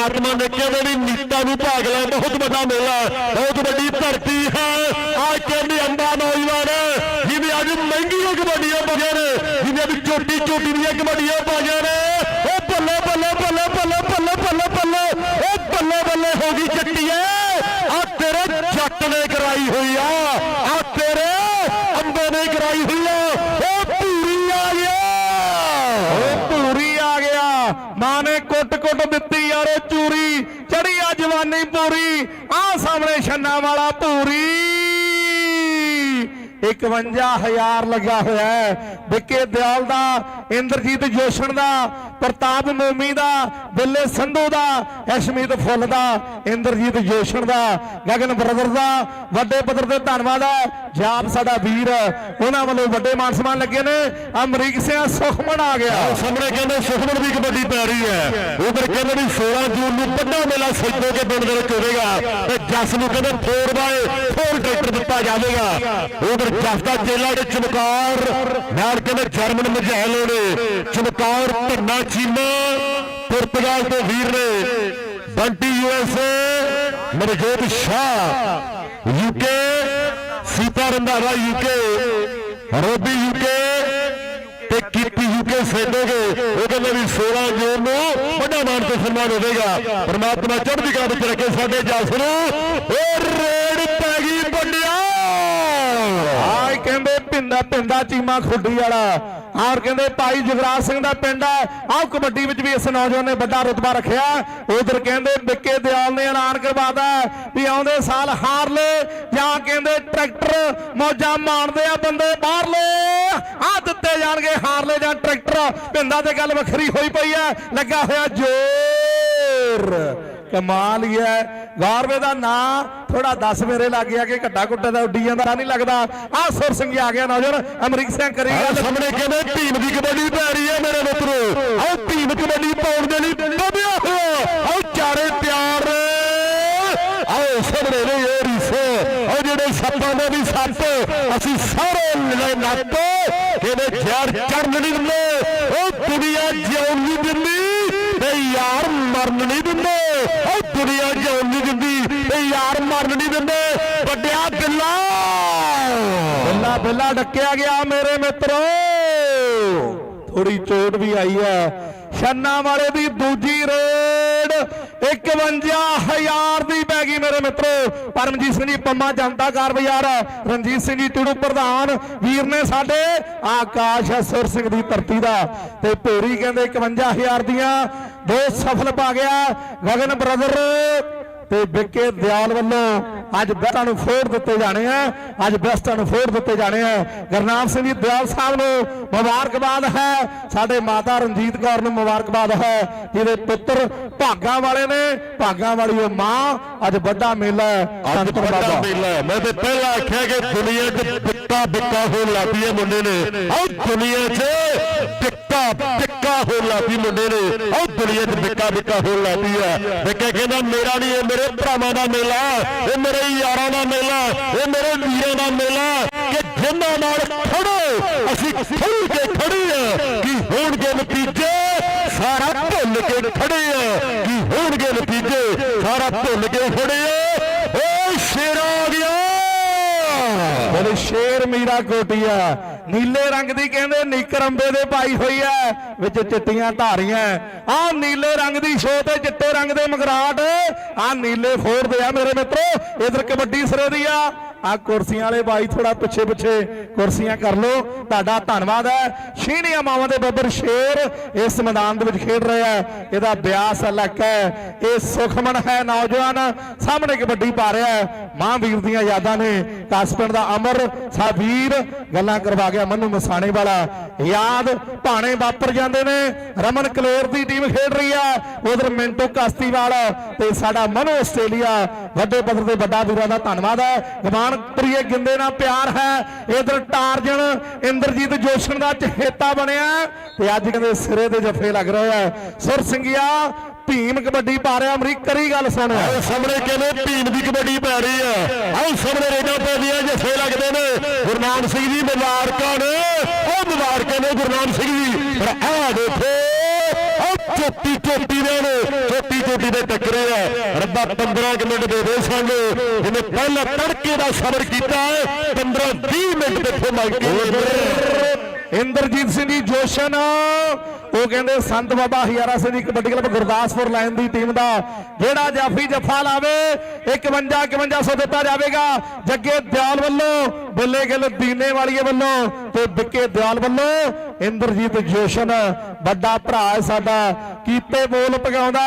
ਪਰਮਾਤਮਾ ਨੇ ਕਹਿੰਦੇ ਵੀ ਨੀਤਾਂ ਨੂੰ ਭਾਗ ਲੈ ਬਹੁਤ ਵੱਡਾ ਮੇਲਾ ਬਹੁਤ ਵੱਡੀ ਧਰਤੀ ਹੈ। ਆ ਕਹਿੰਦੇ ਅੰਬਾ ਛੰਨਾ ਵਾਲਾ ਧੂਰੀ 51000 ਲੱਗਾ ਹੋਇਆ ਹੈ। ਵਿੱਕੇ ਦਿਆਲ ਦਾ ਇੰਦਰਜੀਤ ਜੋਸ਼ਣ ਦਾ ਪ੍ਰਤਾਪ ਮੋਮੀ ਦਾ ਬਿੱਲੇ ਸੰਧੂ ਦਾ ਐਸ਼ਮੀਤ ਫੁੱਲ ਦਾ ਇੰਦਰਜੀਤ ਜੋਸ਼ਣ ਦਾ ਗਗਨ ਬ੍ਰਦਰ ਦਾ ਵੱਡੇ ਪੱਧਰ ਤੇ ਧੰਨਵਾਦ ਹੈ। ਜਾਪ ਸਾਡਾ ਵੀਰ ਉਹਨਾਂ ਵੱਲੋਂ ਵੱਡੇ ਮਾਨ ਸਨਮਾਨ ਲੱਗੇ ਨੇ। ਅਮਰੀਕ ਸਿੰਘ ਸੁਖਮਨ ਆ ਗਿਆ। ਸਾਹਮਣੇ ਕਹਿੰਦੇ ਸੁਖਮਨ ਦੀ ਕਬੱਡੀ ਪੈ ਰਹੀ ਹੈ। ਉਧਰ ਕਹਿੰਦੇ ਵੀ 16 ਜੂਨ ਨੂੰ ਵੱਡਾ ਮੇਲਾ ਸੈਦੋ ਕੇ ਪਿੰਡ ਦੇ ਵਿੱਚ ਹੋਵੇਗਾ। ਤੇ ਜੱਸ ਨੂੰ ਕਹਿੰਦੇ 4 ਬਾਏ 4 ਟਰੈਕਟਰ ਦਿੱਤਾ ਜਾਵੇਗਾ। ਉਧਰ ਜੱਸ ਦਾ ਚੇਲਾ ਦੇ ਚਮਕਾਰ, ਨਾਲ ਕਹਿੰਦੇ ਜਰਮਨ ਮਝੈਲ ਨੇ। ਚਮਕਾਰ ਧੰਨਾ ਚੀਮਾ, ਪੁਰਤਗਾਲ ਤੋਂ ਵੀਰ ਨੇ। Bunty USA Manjot Shah UK Sita Randhawa UK Robbie UK ਤੇ ਕੀਪੀ ਯੂਕੇ ਸੈਦੋਗੇ ਉਹ ਕਹਿੰਦੇ ਵੀ 16 ਜੂਨ ਨੂੰ ਵੱਡਾ ਮਾਨ ਤੇ ਸਨਮਾਨ ਹੋਵੇਗਾ। ਪਰਮਾਤਮਾ ਚੜ੍ਹਦੀ ਕਲਾ ਵਿੱਚ ਰੱਖੇ ਸਾਡੇ ਜਸ ਨੂੰ ਓ ਕਹਿੰਦੇ ਪਿੰਡਾ ਪਿੰਡਾ ਚੀਮਾ ਖੁੱਡੀ ਵਾਲਾ। ਔਰ ਕਹਿੰਦੇ ਭਾਈ ਜਗਰਾਜ ਸਿੰਘ ਦਾ ਪਿੰਡ ਹੈ ਆਹ ਕਬੱਡੀ ਵਿੱਚ ਵੀ ਇਸ ਨੌਜਵਾਨ ਨੇ ਵੱਡਾ ਰੁਤਬਾ ਰੱਖਿਆ। ਉਧਰ ਕਹਿੰਦੇ ਵਿੱਕੇ ਦਿਆਲ ਨੇ ਐਲਾਨ ਕਰਵਾਦਾ ਵੀ ਆਉਂਦੇ ਸਾਲ ਹਾਰਲੇ ਜਾਂ ਕਹਿੰਦੇ ਟਰੈਕਟਰ ਮੌਜਾਂ ਮਾਣਦੇ ਆ ਬੰਦੇ ਬਾਹਰਲੇ ਆ ਦਿੱਤੇ ਜਾਣਗੇ ਹਾਰਲੇ ਜਾਂ ਟਰੈਕਟਰ। ਪਿੰਡਾਂ ਤੇ ਗੱਲ ਵੱਖਰੀ ਹੋਈ ਪਈ ਹੈ ਲੱਗਾ ਹੋਇਆ ਜ਼ੋਰ। ਕਮਾਲ ਹੀ ਹੈ। ਗੌਰਵੇ ਦਾ ਨਾਂ ਥੋੜਾ 10 ਮੇਰੇ ਲੱਗ ਗਿਆ ਕਿ ਘੱਟਾ ਘੁੱਟਾ ਦਾ ਉੱਡੀ ਜਾਂਦਾ ਨਹੀਂ ਲੱਗਦਾ। ਆ ਸੁਰ ਸਿੰਘ ਆ ਗਿਆ ਨੌਜਵਾਨ ਅਮਰੀਕ ਸਿੰਘ ਕਰੀ ਗੱਲ। ਸਾਹਮਣੇ ਕਹਿੰਦੇ ਟੀਮ ਦੀ ਕਬੱਡੀ ਪੈ ਰਹੀ ਹੈ ਮੇਰੇ ਮਿੱਤਰੋ। ਆਓ ਟੀਮ ਕਬੱਡੀ ਪਾਉਣ ਦੇ ਲਈ ਵਧਿਆ ਹੋਇਆ। ਆਓ ਚਾਰੇ ਤਿਆਰ ਆਓ ਸਾਹਮਣੇ ਨੇ ਇਹ ਰਿਸੇ। ਉਹ ਜਿਹੜੇ ਸੱਪਾਂ ਦੇ ਵੀ ਸੱਪ ਅਸੀਂ ਸਾਰੇ ਲੈ ਨੱਪ ਕਹਿੰਦੇ ਜ਼ਹਿਰ ਚੜਨ ਨਹੀਂ ਦਿੰਦੇ। ਉਹ ਦੁਨੀਆ ਜਿਉਣ ਨਹੀਂ ਦਿੰਦੀ। ਤੇ ਯਾਰ ਮਰਨ ਨਹੀਂ ਦਿੰਦੇ। ਉਹ ਦੁਨੀਆ ਜਿਉਣ ਨਹੀਂ ਦਿੰਦੀ। ਤੇ ਯਾਰ ਮਰਨ ਨਹੀਂ ਦਿੰਦੇ। ਵੱਡਿਆ ਬਿੱਲਾ। ਬਿੱਲਾ ਬਿੱਲਾ ਡੱਕਿਆ ਗਿਆ ਮੇਰੇ ਮਿੱਤਰੋ। ਥੋੜੀ ਚੋਟ ਵੀ ਆਈ ਹੈ। ਛੰਨਾ ਵਾਲੇ ਦੀ ਦੂਜੀ ਰੇਡ। 51000 ਦੀ ਪੈ ਗਈ ਮੇਰੇ ਮਿੱਤਰੋ। ਪਰਮਜੀਤ ਸਿੰਘ ਜੀ, ਪੰਮਾ ਜਨਤਾ ਕਾਰ ਬਾਜ਼ਾਰ। ਰਣਜੀਤ ਸਿੰਘ ਜੀ ਟੂੜੂ ਪ੍ਰਧਾਨ। ਵੀਰ ਨੇ ਸਾਡੇ ਆਕਾਸ਼ ਹੈ ਸੁਰ ਸਿੰਘ ਦੀ ਧਰਤੀ ਦਾ। ਤੇ ਭੋਰੀ ਕਹਿੰਦੇ 51000 ਦੀਆਂ ਦੋ ਸਫਲ ਪਾ ਗਿਆ ਗਗਨ ਬ੍ਰਦਰ ਤੇ ਵਿੱਕੇ ਦਿਆਲ ਵੱਲੋਂ ਅੱਜ ਬੈਸਟਾਂ ਨੂੰ ਫੋੜ ਦਿੱਤੇ ਜਾਣੇ ਆ ਅੱਜ ਬੈਸਟਾਂ ਨੂੰ ਫੋੜ ਦਿੱਤੇ ਜਾਣੇ ਆ। ਗਰਨਾਮ ਸਿੰਘ ਜੀ ਦਿਆਲ ਸਾਹਿਬ ਨੂੰ ਮੁਬਾਰਕਬਾਦ ਹੈ। ਸਾਡੇ ਮਾਤਾ ਰਣਜੀਤ ਕੌਰ ਨੂੰ ਮੁਬਾਰਕਬਾਦ ਹੈ ਜਿਹਦੇ ਪੁੱਤਰ ਭਾਗਾਂ ਵਾਲੇ ਨੇ। ਭਾਗਾਂ ਵਾਲੀ ਉਹ ਮਾਂ ਅੱਜ ਵੱਡਾ ਮੇਲਾ ਹੈ ਅੱਜ ਵੱਡਾ ਮੇਲਾ ਹੈ। ਮੈਂ ਤੇ ਪਹਿਲਾਂ ਆਖਿਆ ਕਿ ਦੁਨੀਆ 'ਚ ਬਿੱਕਾ ਬਿੱਕਾ ਹੋਣ ਲੱਗੀ ਹੈ ਮੁੰਡੇ ਨੇ। ਆਹ ਦੁਨੀਆ 'ਚ ਬਿੱਕਾ ਬਿੱਕਾ ਹੋਣ ਲੱਗੀ ਮੁੰਡੇ ਨੇ। ਉਹ ਦੁਨੀਆ 'ਚ ਬਿੱਕਾ ਬਿੱਕਾ ਹੋਣ ਲੱਗੀ ਹੈ ਬਿੱਕਾ ਕਹਿੰਦਾ, ਮੇਰਾ ਨਹੀਂ ਇਹ ਮੇਰੇ ਭਰਾਵਾਂ ਦਾ ਮੇਲਾ। ਇਹ ਮੇਰੇ ਯਾਰਾਂ ਦਾ ਮੇਲਾ। ਇਹ ਮੇਰੇ ਵੀਰਾਂ ਦਾ ਮੇਲਾ। ਕਿ ਜਿਨ੍ਹਾਂ ਨਾਲ ਖੜੋ, ਅਸੀਂ ਖੁੱਲ ਕੇ ਖੜੇ ਆ। ਕਿ ਹੋਣਗੇ ਨਤੀਜੇ? ਸਾਰਾ ਭੁੱਲ ਕੇ ਖੜੇ ਆ। ਕਿ ਹੋਣਗੇ ਨਤੀਜੇ? ਸਾਰਾ ਭੁੱਲ ਕੇ ਖੜੇ ਆ। ਮੀਰਾ ਕੋਟੀਆ ਨੀਲੇ ਰੰਗ ਦੀ ਕਹਿੰਦੇ ਨੀਕਰ ਅੰਬੇ ਦੇ ਪਾਈ ਹੋਈ ਐ, ਵਿੱਚ ਚਿੱਟੀਆਂ ਧਾਰੀਆਂ। ਆਹ ਨੀਲੇ ਰੰਗ ਦੀ ਛੋ ਤੇ ਚਿੱਟੇ ਰੰਗ ਦੇ ਮਗਰਾਟ। ਆਹ ਨੀਲੇ ਫੋੜਦੇ ਆ ਮੇਰੇ ਮਿੱਤਰੋ, ਇਧਰ ਕਬੱਡੀ ਸਿਰੇ ਦੀ ਆ। ਆ ਕੁਰਸੀਆਂ ਵਾਲੇ ਬਾਈ ਥੋੜਾ ਪਿੱਛੇ ਪਿੱਛੇ ਕੁਰਸੀਆਂ ਕਰ ਲੋ ਤੁਹਾਡਾ ਧੰਨਵਾਦ ਹੈ। ਸ਼ੀਨੀਆਂ ਮਾਵਾਂ ਦੇ ਬੱਬਰ ਸ਼ੇਰ ਇਸ ਮੈਦਾਨ ਦੇ ਵਿੱਚ ਖੇਡ ਰਿਹਾ ਹੈ। ਇਹਦਾ ਬਿਆਸ ਇਲਾਕਾ ਹੈ। ਇਹ ਸੁਖਮਨ ਹੈ ਨੌਜਵਾਨ। ਸਾਹਮਣੇ ਕਬੱਡੀ ਪਾ ਰਿਹਾ ਹੈ। ਮਾਂ ਦੀਆਂ ਯਾਦਾਂ ਨੇ। ਕਸਪਿੰਡ ਦਾ ਅਮਰ, ਸਾਬੀਰ। ਗੱਲਾਂ ਕਰਵਾ ਗਿਆ ਮੰਨੂ ਮਸਾਣੇ ਵਾਲਾ। ਯਾਦ ਭਾਣੇ ਵਾਪਰ ਜਾਂਦੇ ਨੇ। ਰਮਨ ਕਲੇਰ ਦੀ ਟੀਮ ਖੇਡ ਰਹੀ ਆ ਉਧਰ ਮਿੰਟੂ ਕਾਸਤੀਵਾਲ ਤੇ ਸਾਡਾ ਮਨੋ ਆਸਟ੍ਰੇਲੀਆ। ਵੱਡੇ ਪੱਧਰ ਤੇ ਵੱਡਾ ਵੀਰਾਂ ਦਾ ਧੰਨਵਾਦ ਹੈ। ਗਵਾਨ ਪ੍ਰਿਏ ਗਿੰਦੇ ਨਾਲ ਪਿਆਰ ਹੈ। ਇਧਰ ਟਾਰਜਨ ਇੰਦਰਜੀਤ ਜੋਸ਼ਣ ਦਾ ਚਹੇਤਾ ਬਣਿਆ। ਤੇ ਅੱਜ ਕਹਿੰਦੇ ਸਿਰੇ ਦੇ ਜੱਫੇ ਲੱਗ ਰਹੇ ਆ। ਸੁਰ ਸਿੰਘਿਆ ਭੀਮ ਕਬੱਡੀ ਪਾ ਰਿਹਾ, ਅਮਰੀਕ ਕਰੀ ਗੱਲ ਸੁਣ। ਆਹ ਸਾਹਮਣੇ ਕਹਿੰਦੇ ਭੀਮ ਦੀ ਕਬੱਡੀ ਪੈ ਰਹੀ ਹੈ ਆਹ ਸਾਹਮਣੇ ਰੇਡਾਂ ਪੈਦੀਆਂ ਜੱਫੇ ਲੱਗਦੇ ਨੇ। ਗੁਰਨਾਮ ਸਿੰਘ ਜੀ, ਮੁਬਾਰਕਾਂ ਨੇ। ਉਹ ਮੁਬਾਰਕਾਂ ਨੇ ਗੁਰਨਾਮ ਸਿੰਘ ਜੀ। ਪਰ ਆਹ ਦੇਖੋ ਚੋਟੀ ਚੋਟੀ ਦੇ ਨੇ ਚੋਟੀ ਚੋਟੀ ਦੇ ਟੱਕਰੇ ਆ। ਰੱਬਾ 15 ਕੁ ਮਿੰਟ ਦੇ ਦੇ ਸਾਨੂੰ। ਜਿਹਨੇ ਪਹਿਲਾਂ ਤੜਕੇ ਦਾ ਸਬਰ ਕੀਤਾ ਹੈ 15 20 ਮਿੰਟ ਦੇ ਫੋ ਮੰਗ ਕੇ ਇੰਦਰਜੀਤ ਸਿੰਘ ਜੀ ਜੋਸ਼ਨ ਉਹ ਕਹਿੰਦੇ ਸੰਤ ਬਾਬਾ ਹਜ਼ਾਰਾ ਸਿੰਘ ਦੀ ਕਬੱਡੀ ਕਲੱਬ ਗੁਰਦਾਸਪੁਰ ਲਾਈਨ ਦੀ ਟੀਮ ਦਾ ਜਿਹੜਾ ਜਾਫੀ ਜਫਾ ਲਾਵੇ 51 5100 ਦਿੱਤਾ ਜਾਵੇਗਾ। ਜੱਗੇ ਦਿਆਲ ਵੱਲੋਂ, ਬੱਲੇ ਗਿੱਲ ਦੀਨੇ ਵਾਲੀਏ ਵੱਲੋਂ ਤੇ ਵਿੱਕੇ ਦਿਆਲ ਵੱਲੋਂ ਇੰਦਰਜੀਤ ਜੋਸ਼ਨ, ਵੱਡਾ ਭਰਾ ਹੈ ਸਾਡਾ ਕੀਤੇ ਬੋਲ ਪਗਾਉਂਦਾ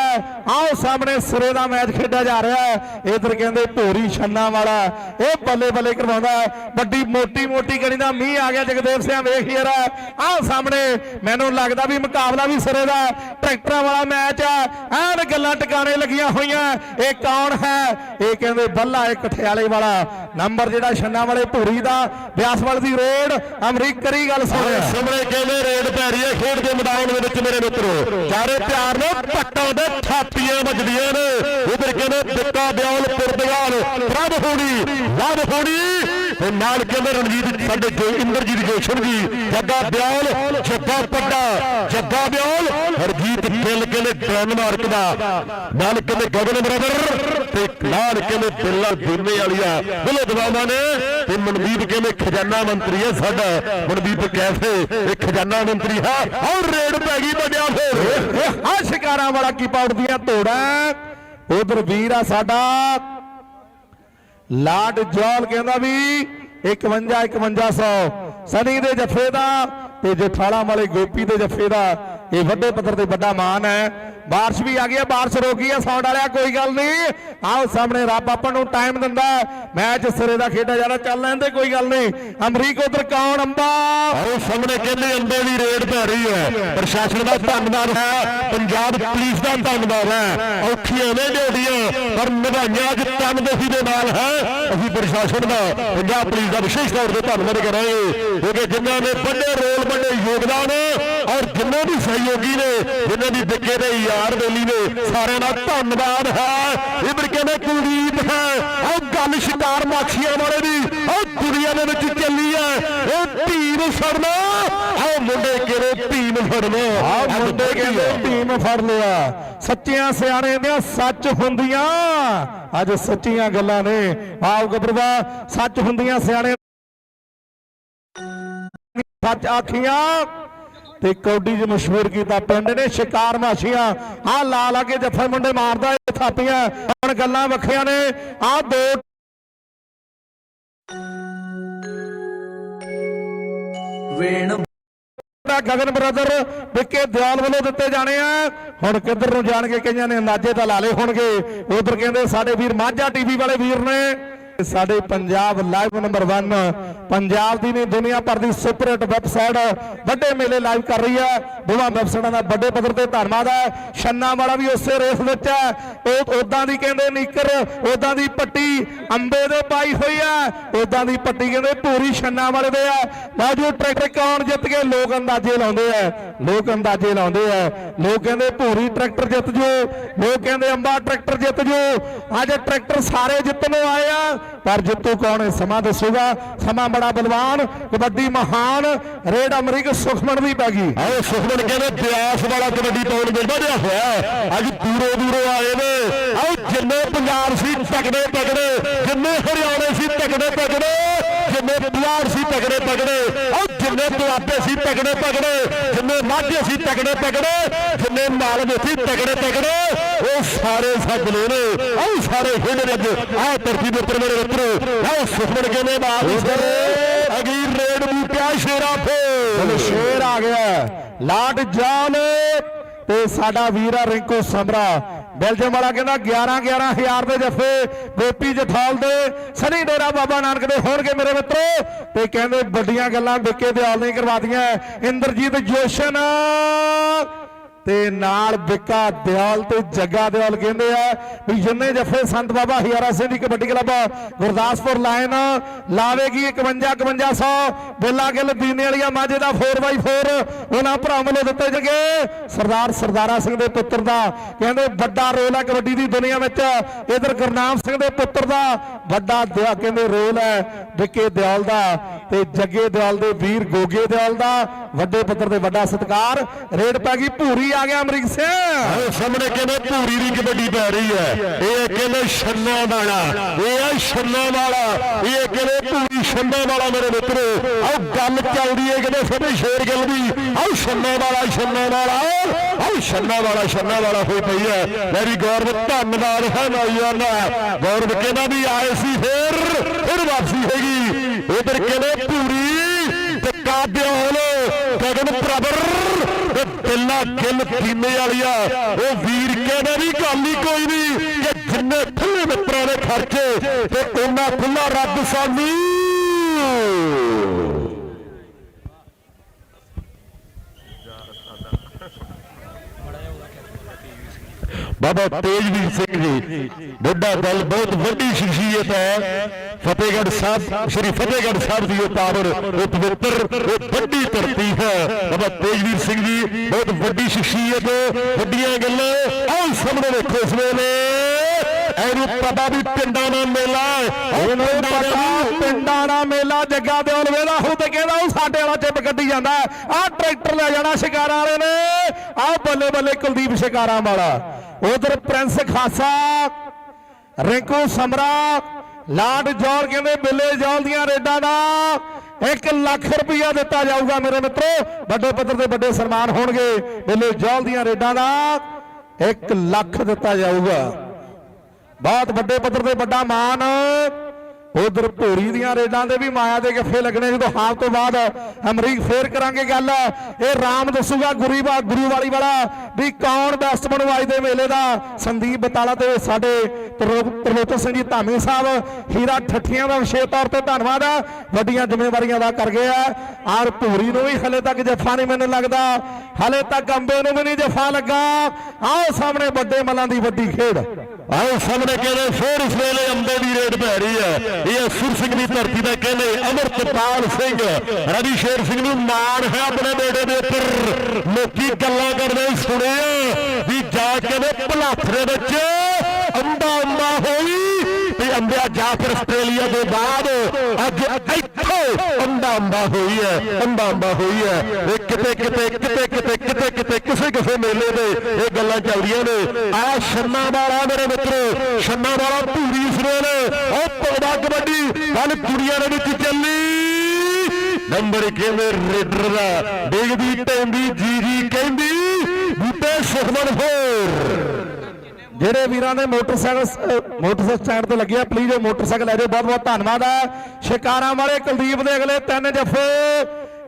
ਆਓ ਸਾਹਮਣੇ ਸਿਰੇ ਦਾ ਮੈਚ ਖੇਡਿਆ ਜਾ ਰਿਹਾ ਹੈ। ਇਧਰ ਕਹਿੰਦੇ ਭੋਰੀ ਛੰਨਾ ਵਾਲਾ ਇਹ ਬੱਲੇ ਬੱਲੇ ਕਰਵਾਉਂਦਾ ਹੈ। ਵੱਡੀ ਮੋਟੀ ਮੋਟੀ ਗਣੀ ਦਾ ਮੀਂਹ ਆ ਗਿਆ, ਜਗਦੇਵ ਸਿੰਘ ਵੇਖ ਯਾਰ ਆਓ ਸਾਹਮਣੇ ਮੈਨੂੰ ਲੱਗਦਾ ਵੀ ਮੁਕਾਬਲਾ ਵੀ ਸਿਰੇ ਦਾ ਟਰੈਕਟਰਾਂ ਵਾਲਾ ਮੈਚ ਆ ਐਨ ਗੱਲਾਂ ਟਿਕਾਣੇ ਲੱਗੀਆਂ ਹੋਈਆਂ। ਇਹ ਕੌਣ ਹੈ? ਇਹ ਕਹਿੰਦੇ ਬੱਲਾ, ਇਹ ਕਠਿਆਲੇ ਵਾਲਾ। ਨੰਬਰ ਜਿਹੜਾ ਛੰਨਾ ਵਾਲੇ ਭੂਰੀ ਦਾ, ਬਿਆਸਵਾਲ ਦੀ ਰੋਡ ਅਮਰੀਕ ਗੱਲ ਸੁਣ। ਸਾਹਮਣੇ ਕਹਿੰਦੇ ਰੇਡ ਪੈ ਰਹੀ ਹੈ। ਖੇਡ ਦੇ ਮੈਦਾਨ ਦੇ ਵਿੱਚ ਮੇਰੇ ਮਿੱਤਰੋ ਚਾਰੇ ਪਿਆਰ ਨਾਲ ਪੱਟਾਂ ਦੇ ਥਾਪੀਆਂ ਵੱਜਦੀਆਂ ਨੇ। ਉਧਰ ਕਹਿੰਦੇ ਦਿੱਤਾ ਬਿਆਲ ਪੁਰਤਗਾਲ ਪ੍ਰਭ ਹੋਣੀ ਲਵ ਹੋਣੀ। ਤੇ ਨਾਲ ਕਹਿੰਦੇ ਰਣਜੀਤ, ਸਾਡੇ ਜੋ ਇੰਦਰਜੀਤ ਜੋਸ਼ਨ ਜੀ, ਜੱਗਾ ਬਿਆਲ, ਜੱਗਾ ਪੱਡਾ, ਜੱਗਾ ਬਿਆਲ, ਹਰਜੀਤ ਗਿੱਲ ਕਹਿੰਦੇ ਡੈਨਮਾਰਕ ਦਾ, ਨਾਲ ਕਹਿੰਦੇ ਗਗਨ ਬ੍ਰਦਰ ਤੇ ਨਾਲ ਕਹਿੰਦੇ ਬਿੱਲਾ ਦੀਨੇ ਵਾਲੀਆ। ਬਿੱਲੇ ਦਵਾਵਾਂ ਨੇ ਤੇ ਮਨਦੀਪ ਕਹਿੰਦੇ ਖਜ਼ਾਨਾ ਮੰਤਰੀ ਹੈ ਸਾਡਾ, ਮਨਦੀਪ ਕੈਫੇ, ਇਹ ਖਜ਼ਾਨਾ ਮੰਤਰੀ ਹੈ। ਔਰ ਰੇਡ ਪੈ ਗਈ ਵੱਡਿਆ ਫੇਰ। ਆ ਸ਼ਿਕਾਰਾਂ ਵਾਲਾ ਕੀ ਪਾਉਂਦੀਆਂ ਤੋੜਾਂ ਉਧਰ ਵੀਰ ਆ ਸਾਡਾ। ਲਾਡ ਜੋਲ ਕਹਿੰਦਾ ਵੀ 51 5100 ਸਨੀ ਦੇ ਜੱਫੇ ਦਾ ਤੇ ਜਠਾਲਾ ਵਾਲੇ ਗੋਪੀ ਦੇ ਜੱਫੇ ਦਾ ਇਹ ਵੱਡੇ ਪੱਧਰ ਤੇ ਵੱਡਾ ਮਾਨ ਹੈ। ਬਾਰਿਸ਼ ਵੀ ਆ ਗਈ ਹੈ, ਬਾਰਿਸ਼ ਰੋਕੀ ਹੈ ਸਾਊਂਡ ਵਾਲਿਆ, ਕੋਈ ਗੱਲ ਨਹੀਂ। ਆਓ ਸਾਹਮਣੇ ਰੱਬ ਆਪਾਂ ਨੂੰ ਟਾਈਮ ਦਿੰਦਾ ਮੈਚ ਸਿਰੇ ਦਾ ਖੇਡਿਆ ਜਾਣਾ ਚੱਲ ਲੈਂਦੇ ਕੋਈ ਗੱਲ ਨਹੀਂ। ਅਮਰੀਕ ਉਧਰ ਕੌਣ ਅੰਬਾ। ਔਰ ਸਾਹਮਣੇ ਕਹਿੰਦੇ ਅੰਬੇ ਦੀ ਰੇਡ ਪੈ ਰਹੀ ਹੈ। ਪ੍ਰਸ਼ਾਸਨ ਦਾ ਧੰਨਵਾਦ ਹੈ। ਪੰਜਾਬ ਪੁਲਿਸ ਦਾ ਧੰਨਵਾਦ ਹੈ। ਔਖੀਆਂ ਨੇ ਡਿਊਟੀਆਂ, ਪਰ ਨਿਭਾਈਆਂ ਅੱਜ ਤਨਦੇਹੀ ਦੇ ਨਾਲ ਹੈ। ਅਸੀਂ ਪ੍ਰਸ਼ਾਸਨ ਦਾ, ਪੰਜਾਬ ਪੁਲਿਸ ਦਾ ਵਿਸ਼ੇਸ਼ ਤੌਰ ਤੇ ਧੰਨਵਾਦ ਕਰਾਂਗੇ। ਕਿਉਂਕਿ ਜਿਨ੍ਹਾਂ ਨੇ ਵੱਡੇ ਰੋਲ, ਵੱਡੇ ਯੋਗਦਾਨ ਔਰ ਜਿੰਨੇ ਵੀ ਸਹਿਯੋਗੀ ਨੇ ਜਿਨ੍ਹਾਂ ਦੀ ਵਿੱਕੇ ਦੇ ਯਾਰ ਬੇਲੀ ਨੇ ਸਾਰਿਆਂ ਦਾ ਧੰਨਵਾਦ ਹੈ। ਇਧਰ ਕਹਿੰਦੇ ਕੁਲਦੀਪ ਹੈ। ਉਹ ਗੱਲ ਸ਼ਿਕਾਰ ਮਾਛੀਆਂ ਵਾਲੇ ਦੀ ਉਹ ਦੁਨੀਆ ਦੇ ਵਿੱਚ ਚੱਲੀ ਹੈ। ਉਹ ਧੀ ਨੂੰ ਫੜਨਾ। ਆਹ ਮੁੰਡੇ ਕਿਹੜੇ ਧੀ ਨੂੰ ਫੜਨਾ ਆ ਮੁੰਡੇ ਕਹਿੰਦੇ ਟੀਮ ਫੜ ਲਿਆ। ਸੱਚੀਆਂ ਸਿਆਣੇ ਦੀਆਂ ਸੱਚ ਹੁੰਦੀਆਂ। ਅੱਜ ਸੱਚੀਆਂ ਗੱਲਾਂ ਨੇ। ਆਓ ਗੱਭਰੂਆ ਸੱਚ ਹੁੰਦੀਆਂ ਸਿਆਣੇ ਸੱਚ ਆਖੀਆਂ। ਤੇ ਕੌਡੀ 'ਚ ਮਸ਼ਹੂਰ ਕੀਤਾ ਪਿੰਡ ਨੇ ਸ਼ਿਕਾਰ ਮਾਛੀਆਂ ਆ ਲਾ ਲਾ ਕੇ ਜੱਫੇ ਮੁੰਡੇ ਮਾਰਦਾ ਇਹ ਥਾਪੀਆਂ ਹੁਣ ਗੱਲਾਂ ਵੱਖੀਆਂ ਨੇ ਆ ਦੋ ਵੇਣ ਦਾ ਗਗਨ ਬ੍ਰਦਰ ਵਿੱਕੇ ਦਿਆਲ ਵੱਲੋਂ ਦਿੱਤੇ ਜਾਣੇ ਆ। ਹੁਣ ਕਿੱਧਰ ਨੂੰ ਜਾਣਗੇ ਕਈਆਂ ਨੇ ਅੰਦਾਜ਼ੇ ਤਾਂ ਲਾ ਲਏ ਹੋਣਗੇ। ਉਧਰ ਕਹਿੰਦੇ ਸਾਡੇ ਵੀਰ ਮਾਝਾ ਟੀਵੀ ਵਾਲੇ ਵੀਰ ਨੇ। ਸਾਡੇ ਪੰਜਾਬ ਲਾਈਵ ਨੰਬਰ 1 ਪੰਜਾਬ ਦੀ ਨਹੀਂ ਦੁਨੀਆ ਭਰ ਦੀ ਸੁਪਰ ਹਿੱਟ ਵੈਬਸਾਈਟ ਵੱਡੇ ਮੇਲੇ ਲਾਈਵ ਕਰ ਰਹੀ ਹੈ। ਦੋਵਾਂ ਵੈਬਸਾਈਟਾਂ ਦਾ ਵੱਡੇ ਪੱਧਰ ਤੇ ਧੰਨਵਾਦ ਹੈ। ਛੰਨਾ ਵਾਲਾ ਵੀ ਉਸੇ ਰੇਸ ਵਿੱਚ ਹੈ। ਉਹ ਉਦਾਂ ਦੀ ਕਹਿੰਦੇ ਨੀਕਰ ਉਦਾਂ ਦੀ ਪੱਟੀ ਅੰਬੇ ਦੇ ਪਾਈ ਹੋਈ ਹੈ। ਉਦਾਂ ਦੀ ਪੱਟੀ ਕਹਿੰਦੇ ਪੂਰੀ ਛੰਨਾ ਵਾਲੇ ਦੇ ਆ ਲਓ ਟਰੈਕਟਰ ਕੌਣ ਜਿੱਤ ਕੇ ਲੋਕ ਅੰਦਾਜ਼ੇ ਲਾਉਂਦੇ ਆ ਲੋਕ ਅੰਦਾਜ਼ੇ ਲਾਉਂਦੇ ਆ ਲੋਕ ਕਹਿੰਦੇ ਭੂਰੀ ਟਰੈਕਟਰ ਜਿੱਤ ਜੋ। ਲੋਕ ਕਹਿੰਦੇ ਅੰਬਾ ਟਰੈਕਟਰ ਜਿੱਤ ਜੋ। ਅੱਜ ਟਰੈਕਟਰ ਸਾਰੇ ਜਿੱਤਣ ਨੂੰ ਆਏ ਆ। ਪਰ ਜਿੱਤੂ ਕੌਣ ਹੈ ਸਮਾਂ ਦੱਸੂਗਾ? ਸਮਾਂ ਬੜਾ ਬਲਵਾਨ, ਕਬੱਡੀ ਮਹਾਨ, ਰੇਡ ਅਮਰੀਕ ਸੁਖਮਨ ਵੀ ਪੈ ਗਈ। ਆਓ ਸੁਖਮਨ ਕਹਿੰਦੇ ਬਿਆਸ ਵਾਲਾ ਕਬੱਡੀ ਪਾਉਣ ਦੇ ਰਿਹਾ ਹੋਇਆ। ਅੱਜ ਦੂਰੋਂ ਦੂਰੋਂ ਆਏ ਨੇ। ਆਓ ਜਿੰਨੇ ਪੰਜਾਬ ਸੀ ਤਕੜੇ ਤਕੜੇ ਜਿੰਨੇ ਹਰਿਆਣੇ ਸੀ ਤਕੜੇ ਤਕੜੇ ਜਿੰਨੇ ਬਿਹਾਰ ਸੀ ਤਕੜੇ ਤਕੜੇ ਆਓ ਜਿੰਨੇ ਦੁਆਬੇ ਸੀ ਤਕੜੇ ਤਕੜੇ ਜਿੰਨੇ ਮਾਝੇ ਸੀ ਤਕੜੇ ਤਕੜੇ ਜਿੰਨੇ ਮਾਲਵੇ ਸੀ ਤਕੜੇ ਤਕੜੇ ਉਹ ਸਾਰੇ ਸੱਜਣੇ ਨੇ ਆਓ ਸਾਰੇ ਨੇ ਅੱਜ ਆਹ ਧਰਤੀ ਦੇ ਉੱਪਰ ਮੇਰੇ ਮਿੱਤਰੋ ਆਓ ਸੁਖਮਨ ਕਹਿੰਦੇ ਬਾਤ ਅਗਲੀ ਰੇਡ ਬੂਟਿਆ ਸ਼ੇਰਾ ਫੇ ਬੋਲੇ ਸ਼ੇਰ ਆ ਗਿਆ। ਲਾਟ ਜਾਨ ਤੇ ਸਾਡਾ ਵੀਰ ਰਿੰਕੂ ਸਮਰਾ ਬੈਲਜੀਅਮ ਵਾਲਾ ਕਹਿੰਦਾ 11 11000 ਦੇ ਜੱਫੇ ਗੋਪੀ ਜਠਾਲ ਦੇ, ਸਨੀ ਡੇਰਾ ਬਾਬਾ ਨਾਨਕ ਦੇ ਹੋਣਗੇ ਮੇਰੇ ਮਿੱਤਰੋ। ਤੇ ਕਹਿੰਦੇ ਵੱਡੀਆਂ ਗੱਲਾਂ ਵਿੱਕੇ ਦਿਆਲ ਨੇ ਕਰਵਾਤੀਆਂ ਇੰਦਰਜੀਤ ਜੋਸ਼ਨ ਤੇ ਨਾਲ ਵਿੱਕਾ ਦਿਆਲ ਤੇ ਜੱਗਾ ਦਿਆਲ ਕਹਿੰਦੇ ਆ ਵੀ ਜਿੰਨੇ ਜੱਫੇ ਸੰਤ ਬਾਬਾ ਹਿਆਰਾ ਸਿੰਘ ਦੀ ਕਬੱਡੀ ਕਲੱਬ ਗੁਰਦਾਸਪੁਰ ਲਾਈਨ ਲਾਵੇਗੀ 51 5100 ਬੇਲਾ ਗਿੱਲ ਦੀਨੇ ਵਾਲੀਆ ਮਾਝੇ ਦਾ 4x4 ਉਹਨਾਂ ਭਰਾ ਵੱਲੋਂ ਦਿੱਤੇ ਜਗੇ ਸਰਦਾਰ ਸਰਦਾਰਾ ਸਿੰਘ ਦੇ ਪੁੱਤਰ ਦਾ। ਕਹਿੰਦੇ ਵੱਡਾ ਰੋਲ ਹੈ ਕਬੱਡੀ ਦੀ ਦੁਨੀਆ ਵਿੱਚ। ਇਧਰ ਗੁਰਨਾਮ ਸਿੰਘ ਦੇ ਪੁੱਤਰ ਦਾ ਵੱਡਾ ਦਿਆ ਕਹਿੰਦੇ ਰੋਲ ਹੈ ਵਿੱਕੇ ਦਿਆਲ ਦਾ ਤੇ ਜੱਗੇ ਦਿਆਲ ਦੇ ਵੀਰ ਗੋਗੇ ਦਿਆਲ ਦਾ। ਵੱਡੇ ਪੁੱਤਰ ਤੇ ਵੱਡਾ ਸਤਿਕਾਰ। ਰੇਡ ਪੈ ਗਈ ਭੂਰੀ। ਆ ਗਿਆ ਅਮਰੀਕ ਸਿੰਘ। ਆਹ ਸਾਹਮਣੇ ਕਹਿੰਦੇ ਭੂਰੀ ਦੀ ਕਬੱਡੀ ਪੈ ਰਹੀ ਹੈ। ਇਹ ਕਹਿੰਦੇ ਛੰਨਾ ਵਾਲਾ। ਇਹ ਹੈ ਛੰਨਾ ਵਾਲਾ। ਇਹ ਕਹਿੰਦੇ ਭੂਰੀ ਛੰਨਾ ਵਾਲਾ ਮੇਰੇ ਮਿੱਤਰੋ। ਆਹ ਗੱਲ ਚੱਲਦੀ ਹੈ ਕਹਿੰਦੇ ਸਭੇ ਸ਼ੇਰ ਗੱਲ ਦੀ। ਆਹ ਛੰਨਾ ਵਾਲਾ ਛੰਨਾ ਵਾਲਾ। ਆਹ ਛੰਨਾ ਵਾਲਾ ਛੰਨਾ ਵਾਲਾ ਹੋਈ ਪਈ ਹੈ। ਮੇਰੀ ਗੌਰਵ, ਧੰਨਵਾਦ ਹੈ ਨੌਜਵਾਨ ਦਾ। ਗੌਰਵ ਕਹਿੰਦਾ ਵੀ ਆਏ ਸੀ ਫੇਰ, ਫਿਰ ਵਾਪਸੀ ਹੈਗੀ। ਉਧਰ ਕਹਿੰਦੇ ਭੂਰੀ ਤੇ ਕਾਬਿਆਲ ਗਗਨ ਪ੍ਰਬਰ ਤੇ ਬਿੱਲਾ ਗਿੱਲ ਫੀਮੇ ਵਾਲੀਆ ਉਹ ਵੀਰ ਕਹਿੰਦਾ ਵੀ ਗੱਲ ਹੀ ਕੋਈ ਨਹੀਂ ਕਿ ਜਿੰਨੇ ਖੁੱਲੇ ਮਿੱਤਰਾਂ ਦੇ ਖਰਚੇ ਤੇ ਉਹਨਾਂ ਖੁੱਲਾ ਰੱਬ ਸਾਨੂੰ। ਬਾਬਾ ਤੇਜਵੀਰ ਸਿੰਘ ਜੀ ਬੁੱਢਾ ਦਲ ਬਹੁਤ ਵੱਡੀ ਸ਼ਖਸੀਅਤ ਹੈ। ਫਤਿਹਗੜ੍ਹ ਸਾਹਿਬ ਸ੍ਰੀ ਫਤਿਹਗੜ੍ਹ ਸਾਹਿਬ ਦੀ ਉਹ ਪਾਵਰ ਉਹ ਪਵਿੱਤਰ ਉਹ ਵੱਡੀ ਧਰਤੀ ਹੈ। ਬਾਬਾ ਤੇਜਵੀਰ ਸਿੰਘ ਜੀ ਬਹੁਤ ਵੱਡੀ ਸ਼ਖਸੀਅਤ ਵੱਡੀਆਂ ਗੱਲਾਂ ਆਓ ਸਾਹਮਣੇ ਵੇਖੋ ਇਸ ਵੇਲੇ। ਇਹਨੂੰ ਪਤਾ ਵੀ ਪਿੰਡਾਂ ਦਾ ਮੇਲਾ ਪਤਾ ਪਿੰਡਾਂ ਦਾ ਮੇਲਾ ਜੱਗਾ ਦੇ ਉਲਵੇ ਦਾ ਹੋ ਤੇ ਕਹਿੰਦਾ ਉਹ ਸਾਡੇ ਵਾਲਾ ਚਿੱਪ ਕੱਢੀ ਜਾਂਦਾ ਆਹ ਟਰੈਕਟਰ ਲੈ ਜਾਣਾ ਸ਼ਿਕਾਰਾਂ ਵਾਲੇ ਨੇ। ਆਹ ਬੱਲੇ ਬੱਲੇ ਕੁਲਦੀਪ ਸ਼ਿਕਾਰਾਂ ਵਾਲਾ। ਉਧਰ ਪ੍ਰਿੰਸ ਖਾਸਾ ਰਿੰਕੂ ਸਮਰਾ ਲਾਡ ਜੌਲ ਕਹਿੰਦੇ, ਬਿੱਲੇ ਜੌਲ ਦੀਆਂ ਰੇਡਾਂ ਦਾ 1 ਲੱਖ ਰੁਪਇਆ ਦਿੱਤਾ ਜਾਊਗਾ ਮੇਰੇ ਮਿੱਤਰੋ। ਵੱਡੇ ਪੱਧਰ ਤੇ ਵੱਡੇ ਸਨਮਾਨ ਹੋਣਗੇ। ਬਿੱਲੇ ਜੌਲ ਦੀਆਂ ਰੇਡਾਂ ਦਾ 1 ਲੱਖ ਦਿੱਤਾ ਜਾਊਗਾ। ਬਹੁਤ ਵੱਡੇ ਪੱਧਰ ਤੇ ਵੱਡਾ ਮਾਨ ਉਧਰ ਭੋਰੀ ਦੀਆਂ ਰੇਡਾਂ ਦੇ ਵੀ ਮਾਇਆ ਦੇ ਗੱਫੇ ਲੱਗਣੇ ਜਦੋਂ ਹਾਲ ਤੋਂ ਬਾਅਦ ਅਮਰੀਕ ਫੇਰ ਕਰਾਂਗੇ ਗੱਲ। ਇਹ ਰਾਮ ਦੱਸੂਗਾ ਗੁਰੀਬਾ ਗੁਰੂ ਵਾਲੀ ਵਾਲਾ ਵੀ ਕੌਣ ਬੈਸਟ ਬਣੂ ਅੱਜ ਦੇ ਮੇਲੇ ਦਾ? ਸੰਦੀਪ ਬਤਾਲਾ ਤੇ ਸਾਡੇ ਤਰਲੋਤਰ ਸਿੰਘ ਜੀ ਧਾਮੀ ਸਾਹਿਬ, ਹੀਰਾ ਠੱਠੀਆਂ ਦਾ ਵਿਸ਼ੇਸ਼ ਤੌਰ ਤੇ ਧੰਨਵਾਦ। ਆ ਵੱਡੀਆਂ ਜ਼ਿੰਮੇਵਾਰੀਆਂ ਅਦਾ ਕਰ ਗਏ ਆ ਔਰ ਭੂਰੀ ਨੂੰ ਵੀ ਹਲੇ ਤੱਕ ਜੱਫਾ ਨਹੀਂ ਮੈਨੂੰ ਲੱਗਦਾ। ਹਲੇ ਤੱਕ ਅੰਬੇ ਨੂੰ ਵੀ ਨਹੀਂ ਜੱਫਾ ਲੱਗਾ। ਆਓ ਸਾਹਮਣੇ ਵੱਡੇ ਮੱਲਾਂ ਦੀ ਵੱਡੀ ਖੇਡ। ਆਓ ਸਾਹਮਣੇ ਕਹਿੰਦੇ ਫੇਰ ਇਸ ਵੇਲੇ ਅੰਬੇ ਦੀ ਰੇਡ ਪੈ ਰਹੀ ਹੈ ਇਹ ਹੈ ਸਿੰਘ ਦੀ ਧਰਤੀ ਦਾ ਕਹਿੰਦੇ ਅਮਰਤਪਾਲ ਸਿੰਘ, ਰਵੀ ਸ਼ੇਰ ਸਿੰਘ ਨੂੰ ਮਾਣ ਹੈ ਆਪਣੇ ਬੇਟੇ ਦੇ ਉੱਪਰ। ਲੋਕੀ ਗੱਲਾਂ ਕਰਦੇ ਸੁਣੇ ਵੀ ਜਾ ਕੇ ਨੇ ਭਲਾਥ ਦੇ ਵਿੱਚ ਅੰਬਾ ਅੰਬਾ ਹੋਈ ਵੀ ਅੰਬਿਆ ਜਾ ਫਿਰ ਆਸਟ੍ਰੇਲੀਆ ਦੇ ਬਾਅਦ ਅੱਜ ਅੰਬਾ ਅੰਬਾ ਹੋਈ ਹੈ, ਅੰਬਾ ਅੰਬਾ ਹੋਈ ਹੈ। ਇਹ ਕਿਤੇ ਕਿਤੇ ਕਿਤੇ ਕਿਤੇ ਕਿਤੇ ਕਿਤੇ ਕਿਸੇ ਕਿਸੇ ਮੇਲੇ ਦੇ ਇਹ ਗੱਲਾਂ ਚੱਲਦੀਆਂ ਨੇ। ਆ ਛੰਨਾ ਵਾਲਾ ਮੇਰੇ ਮਿੱਤਰੋ, ਛੰਨਾ ਵਾਲਾ ਪੂਰੀ ਇਸ ਵੇਲੇ ਉਹ ਪੌੜਾ ਕਬੱਡੀ ਕੱਲ ਕੁੜੀਆਂ ਦੇ ਵਿੱਚ ਚੱਲੀ। ਨੰਬਰ ਕਹਿੰਦੇ ਰੇਡਰ ਦਾ ਡਿੱਗਦੀ ਟੈਂਦੀ ਜੀ ਜੀ ਕਹਿੰਦੀ, ਬੂਟੇ ਸੁਖਮਨ ਫੋਰ ਜਿਹੜੇ ਵੀਰਾਂ ਦੇ ਮੋਟਰਸਾਈਕਲ ਮੋਟਰਸਾਈਕਲ ਸਟੈਂਡ ਤੇ ਲੱਗੇ ਆ ਪਲੀਜ਼ ਉਹ ਮੋਟਰਸਾਈਕਲ ਲੈ ਜਾਓ। ਬਹੁਤ ਬਹੁਤ ਧੰਨਵਾਦ ਹੈ। ਸ਼ਿਕਾਰਾਂ ਵਾਲੇ ਕੁਲਦੀਪ ਦੇ ਅਗਲੇ ਤਿੰਨ ਜਫੇ